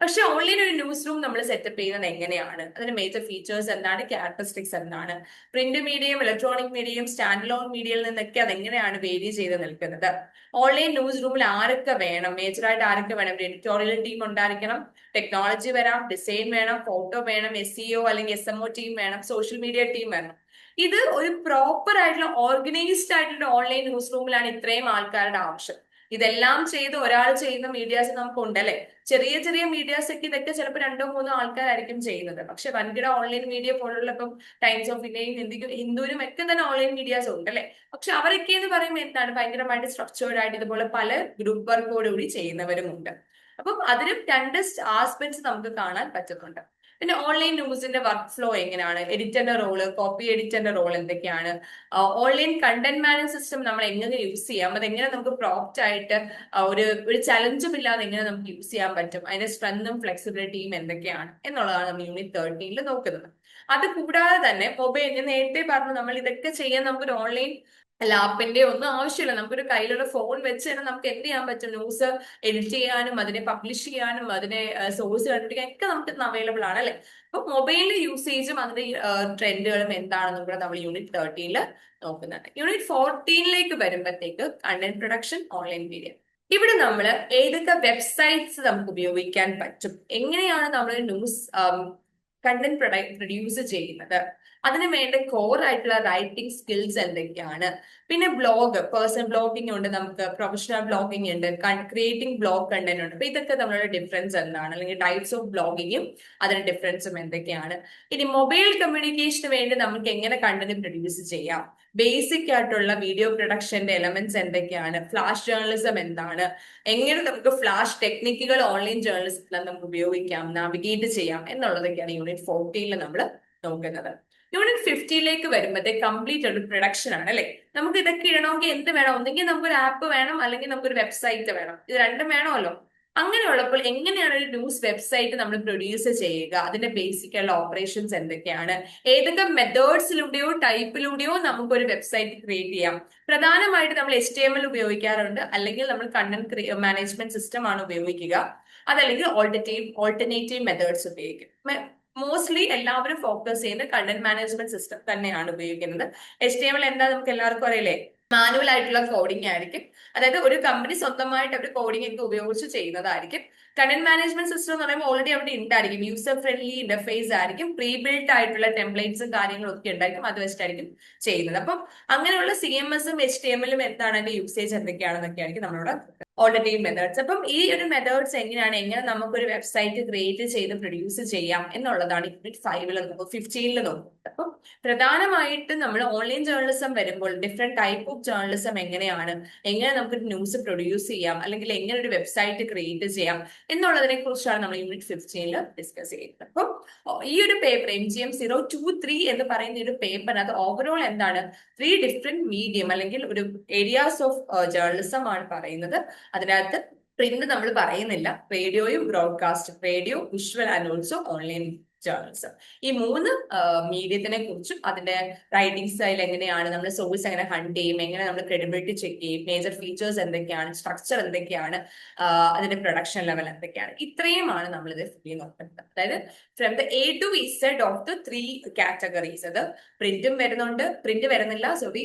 പക്ഷെ ഓൺലൈൻ ഒരു ന്യൂസ് റൂം നമ്മൾ സെറ്റപ്പ് ചെയ്യുന്നത് എങ്ങനെയാണ്? അതിന്റെ മേജർ ഫീച്ചേഴ്സ് എന്താണ്? ക്യാരക്ടറിസ്റ്റിക്സ് എന്താണ്? പ്രിന്റ് മീഡിയയും ഇലക്ട്രോണിക് മീഡിയയും സ്റ്റാൻഡ് ലോൺ മീഡിയയിൽ നിന്നൊക്കെ അതെങ്ങനെയാണ് വേരി ചെയ്ത് നിൽക്കുന്നത്? ഓൺലൈൻ ന്യൂസ് റൂമിൽ ആരൊക്കെ വേണം? മേജറായിട്ട് ആരൊക്കെ വേണം? എഡിറ്റോറിയൽ ടീം ഉണ്ടായിരിക്കണം. ടെക്നോളജി വരാം ഡിസൈൻ വേണം. ഫോട്ടോ വേണം. എസ് സിഒ അല്ലെങ്കിൽ എസ് എംഒ ടീം വേണം. സോഷ്യൽ മീഡിയ ടീം വേണം. ഇത് ഒരു പ്രോപ്പർ ആയിട്ടുള്ള ഓർഗനൈസ്ഡ് ആയിട്ടുള്ള ഓൺലൈൻ ന്യൂസ് റൂമിലാണ് ഇത്രയും ആൾക്കാരുടെ ആവശ്യം. ഇതെല്ലാം ചെയ്ത് ഒരാൾ ചെയ്യുന്ന മീഡിയാസ് നമുക്ക് ഉണ്ടല്ലേ ചെറിയ ചെറിയ മീഡിയാസ് ഒക്കെ ഇതൊക്കെ ചിലപ്പോൾ രണ്ടോ മൂന്നോ ആൾക്കാരായിരിക്കും ചെയ്യുന്നത്. പക്ഷെ വൻകിട ഓൺലൈൻ മീഡിയ പോലുള്ള ഇപ്പം ടൈംസ് ഓഫ് ഇന്ത്യയും ഹിന്ദിക്കും ഹിന്ദുവിനും ഒക്കെ തന്നെ ഓൺലൈൻ മീഡിയാസ് ഉണ്ട് അല്ലെ പക്ഷെ അവരൊക്കെ എന്ന് പറയുമ്പോൾ എന്താണ്? ഭയങ്കരമായിട്ട് സ്ട്രക്ചേർഡ് ആയിട്ട് ഇതുപോലെ പല ഗ്രൂപ്പ് വർക്കോടുകൂടി ചെയ്യുന്നവരുമുണ്ട്. അപ്പം അതിനും രണ്ട് ആസ്പെക്ട്സ് നമുക്ക് കാണാൻ പറ്റുന്നുണ്ട്. പിന്നെ ഓൺലൈൻ ന്യൂസിന്റെ വർക്ക് ഫ്ലോ എങ്ങനെയാണ്? എഡിറ്ററിന്റെ റോൾ കോപ്പി എഡിറ്ററിന്റെ റോൾ എന്തൊക്കെയാണ്? ഓൺലൈൻ കണ്ടന്റ് മാനേജ് സിസ്റ്റം നമ്മൾ എങ്ങനെ യൂസ് ചെയ്യാം? അതെങ്ങനെ നമുക്ക് പ്രോപ്റ്റ് ആയിട്ട് ഒരു ഒരു ചലഞ്ചും ഇല്ലാതെ എങ്ങനെ നമുക്ക് യൂസ് ചെയ്യാൻ പറ്റും? അതിന്റെ സ്ട്രെങ്തും ഫ്ലെക്സിബിലിറ്റിയും എന്തൊക്കെയാണ്? എന്നുള്ളതാണ് നമ്മൾ യൂണിറ്റ് തേർട്ടീനിൽ നോക്കുന്നത്. അത് കൂടാതെ തന്നെ മൊബൈൽ നേരത്തെ പറഞ്ഞു നമ്മൾ ഇതൊക്കെ ചെയ്യാൻ നമുക്കൊരു ഓൺലൈൻ ലാപ്പിന്റെ ഒന്നും ആവശ്യമില്ല. നമുക്കൊരു കയ്യിലുള്ള ഫോൺ വെച്ച് തന്നെ നമുക്ക് എന്ത് ചെയ്യാൻ പറ്റും? ന്യൂസ് എഡിറ്റ് ചെയ്യാനും അതിനെ പബ്ലിഷ് ചെയ്യാനും അതിനെ സോഴ്സ് കണ്ടിരിക്കാൻ ഒക്കെ നമുക്ക് അവൈലബിൾ ആണ് അല്ലെ? അപ്പൊ മൊബൈൽ യൂസേജും അതിന്റെ ട്രെൻഡുകളും എന്താണെന്നും കൂടെ നമ്മൾ യൂണിറ്റ് തേർട്ടീനിൽ നോക്കുന്നുണ്ട്. യൂണിറ്റ് ഫോർട്ടീനിലേക്ക് വരുമ്പോഴത്തേക്ക് കണ്ടന്റ് പ്രൊഡക്ഷൻ ഓൺലൈൻ മീഡിയ ഇവിടെ നമ്മൾ ഏതൊക്കെ വെബ്സൈറ്റ്സ് നമുക്ക് ഉപയോഗിക്കാൻ പറ്റും? എങ്ങനെയാണ് നമ്മൾ ന്യൂസ് കണ്ടന്റ് പ്രൊഡ്യൂസ് ചെയ്യുന്നത്? അതിന് വേണ്ട കോർ ആയിട്ടുള്ള റൈറ്റിംഗ് സ്കിൽസ് എന്തൊക്കെയാണ്? പിന്നെ ബ്ലോഗ് പേഴ്സണൽ ബ്ലോഗിംഗ് ഉണ്ട് നമുക്ക് പ്രൊഫഷണൽ ബ്ലോഗിംഗ് ഉണ്ട് ക്രിയേറ്റിംഗ് ബ്ലോഗ് കണ്ടന്റ് ഉണ്ട്. അപ്പൊ ഇതൊക്കെ നമ്മളുടെ ഡിഫറൻസ് എന്താണ്? അല്ലെങ്കിൽ ടൈപ്സ് ഓഫ് ബ്ലോഗിങ്ങും അതിന്റെ ഡിഫറൻസും എന്തൊക്കെയാണ്? ഇനി മൊബൈൽ കമ്മ്യൂണിക്കേഷന് വേണ്ടി നമുക്ക് എങ്ങനെ കണ്ടന്റ് പ്രൊഡ്യൂസ് ചെയ്യാം? ബേസിക് ആയിട്ടുള്ള വീഡിയോ പ്രൊഡക്ഷന്റെ എലമെന്റ്സ് എന്തൊക്കെയാണ്? ഫ്ലാഷ് ജേർണലിസം എന്താണ്? എങ്ങനെ നമുക്ക് ഫ്ലാഷ് ടെക്നിക്കുകൾ ഓൺലൈൻ ജേർണലിസത്തിൽ നമുക്ക് ഉപയോഗിക്കാം നാവിഗേറ്റ് ചെയ്യാം എന്നുള്ളതൊക്കെയാണ് യൂണിറ്റ് ഫോർട്ടീനിൽ നമ്മൾ നോക്കുന്നത്. യൂണിറ്റ് ഫിഫ്റ്റിയിലേക്ക് വരുമ്പോഴത്തെ കംപ്ലീറ്റ് ഒരു പ്രൊഡക്ഷൻ ആണ് അല്ലെ? നമുക്ക് ഇതൊക്കെ ഇടണമെങ്കിൽ എന്ത് വേണം? ഒന്നെങ്കിൽ നമുക്ക് ഒരു ആപ്പ് വേണം അല്ലെങ്കിൽ നമുക്ക് ഒരു വെബ്സൈറ്റ് വേണം. ഇത് രണ്ടും വേണമല്ലോ. അങ്ങനെയുള്ളപ്പോൾ എങ്ങനെയാണ് ഒരു ന്യൂസ് വെബ്സൈറ്റ് നമ്മൾ പ്രൊഡ്യൂസ് ചെയ്യുക? അതിന്റെ ബേസിക് ആയിട്ടുള്ള ഓപ്പറേഷൻസ് എന്തൊക്കെയാണ്? ഏതൊക്കെ മെത്തേഡ്സിലൂടെയോ ടൈപ്പിലൂടെയോ നമുക്ക് ഒരു വെബ്സൈറ്റ് ക്രിയേറ്റ് ചെയ്യാം. പ്രധാനമായിട്ട് നമ്മൾ എസ് ടി എം എൽ ഉപയോഗിക്കാറുണ്ട്. അല്ലെങ്കിൽ നമ്മൾ കണ്ടന്റ് മാനേജ്മെന്റ് സിസ്റ്റം ആണ് ഉപയോഗിക്കുക. അതല്ലെങ്കിൽ ഓൾട്ടർനേറ്റീവ് ഓൾട്ടർനേറ്റീവ് മെത്തേഡ്സ് ഉപയോഗിക്കും മോസ്റ്റ്ലി എല്ലാവരും ഫോക്കസ് ചെയ്യുന്നത് കണ്ടന്റ് മാനേജ്മെന്റ് സിസ്റ്റം തന്നെയാണ് ഉപയോഗിക്കുന്നത്. എച്ച് ടി എം എൽ എന്താ നമുക്ക് എല്ലാവർക്കും അറിയില്ലേ? മാനുവൽ ആയിട്ടുള്ള കോഡിംഗ് ആയിരിക്കും. അതായത് ഒരു കമ്പനി സ്വന്തമായിട്ട് അവർ കോഡിംഗ് ഒക്കെ ഉപയോഗിച്ച് ചെയ്യുന്നതായിരിക്കും. കണ്ടന്റ് മാനേജ്മെന്റ് സിസ്റ്റം എന്ന് പറയുമ്പോൾ ഓൾറെഡി അവിടെ ഉണ്ടായിരിക്കും. യൂസർ ഫ്രണ്ട്ലി ഇന്റർഫേസ് ആയിരിക്കും. പ്രീ ബിൽഡ് ആയിട്ടുള്ള ടെംപ്ലേറ്റ്സും കാര്യങ്ങളും ഒക്കെ ഉണ്ടായിരിക്കും. അത് വെച്ചിട്ടായിരിക്കും ചെയ്യുന്നത്. അപ്പം അങ്ങനെയുള്ള സി എം എസും എച്ച് ടി എം എല്ലും എന്താണ് അതിന്റെ യൂസേജ് എന്തൊക്കെയാണെന്നൊക്കെ ആയിരിക്കും നമ്മളിവിടെ ഓൾട്ടർനേറ്റീവ് മെത്തേഡ്സ് അപ്പം ഈ ഒരു മെത്തേഡ്സ് എങ്ങനെയാണ്? എങ്ങനെ നമുക്കൊരു വെബ്സൈറ്റ് ക്രിയേറ്റ് ചെയ്ത് പ്രൊഡ്യൂസ് ചെയ്യാം എന്നുള്ളതാണ് യൂണിറ്റ് ഫൈവിൽ നോക്കും ഫിഫ്റ്റീനിൽ നോക്കുന്നത് അപ്പം പ്രധാനമായിട്ട് നമ്മൾ ഓൺലൈൻ ജേർണലിസം വരുമ്പോൾ ഡിഫറെന്റ് ടൈപ്പ് ഓഫ് ജേർണലിസം എങ്ങനെയാണ്? എങ്ങനെ നമുക്ക് ന്യൂസ് പ്രൊഡ്യൂസ് ചെയ്യാം? അല്ലെങ്കിൽ എങ്ങനെ ഒരു വെബ്സൈറ്റ് ക്രിയേറ്റ് ചെയ്യാം? എന്നുള്ളതിനെ കുറിച്ചാണ് നമ്മൾ യൂണിറ്റ് ഫിഫ്റ്റീനിൽ ഡിസ്കസ് ചെയ്യുന്നത്. അപ്പം ഈ ഒരു paper M G M zero two three എന്ന് പറയുന്ന ഒരു പേപ്പർ അത് ഓവറോൾ എന്താണ്? ത്രീ ഡിഫറെന്റ് മീഡിയം അല്ലെങ്കിൽ ഒരു ഏരിയാസ് ഓഫ് ജേർണലിസം ആണ് പറയുന്നത്. അതിനകത്ത് പ്രിന്റ് നമ്മൾ പറയുന്നില്ല. റേഡിയോയും broadcast radio visual and also online journalism ഈ മൂന്ന് മീഡിയത്തിനെ കുറിച്ചും അതിന്റെ റൈറ്റിംഗ് സ്റ്റൈൽ എങ്ങനെയാണ് നമ്മൾ സോഴ്സ് എങ്ങനെ ഹണ്ട് ചെയ്യും എങ്ങനെ നമ്മൾ ക്രെഡിബിലിറ്റി ചെക്ക് ചെയ്യും മേജർ ഫീച്ചേഴ്സ് എന്തൊക്കെയാണ് സ്ട്രക്ചർ എന്തൊക്കെയാണ് അതിന്റെ പ്രൊഡക്ഷൻ ലെവൽ എന്തൊക്കെയാണ്. ഇത്രയുമാണ് നമ്മൾ ഇത് ഫിൽ നോക്കുന്നത്. അതായത് from the A to Z of the three categories അത് പ്രിന്റും വരുന്നുണ്ട് പ്രിന്റ് വരുന്നില്ല സോറി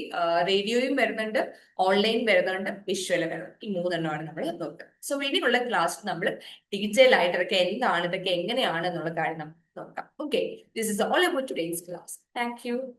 റേഡിയോയും വരുന്നുണ്ട് ഓൺലൈൻ വരുന്നുണ്ട് വിഷ്വലും വരുന്നുണ്ട്. ഈ മൂന്നെണ്ണമാണ് നമ്മൾ നോക്കുന്നത് സോ ഇനിയുള്ള ക്ലാസ് നമ്മൾ ഡീറ്റെയിൽ ആയിട്ട് ഇതൊക്കെ എന്താണ് ഇതൊക്കെ എങ്ങനെയാണ് എന്നുള്ള കാര്യം നമുക്ക് Okay, this is all about today's class. Thank you.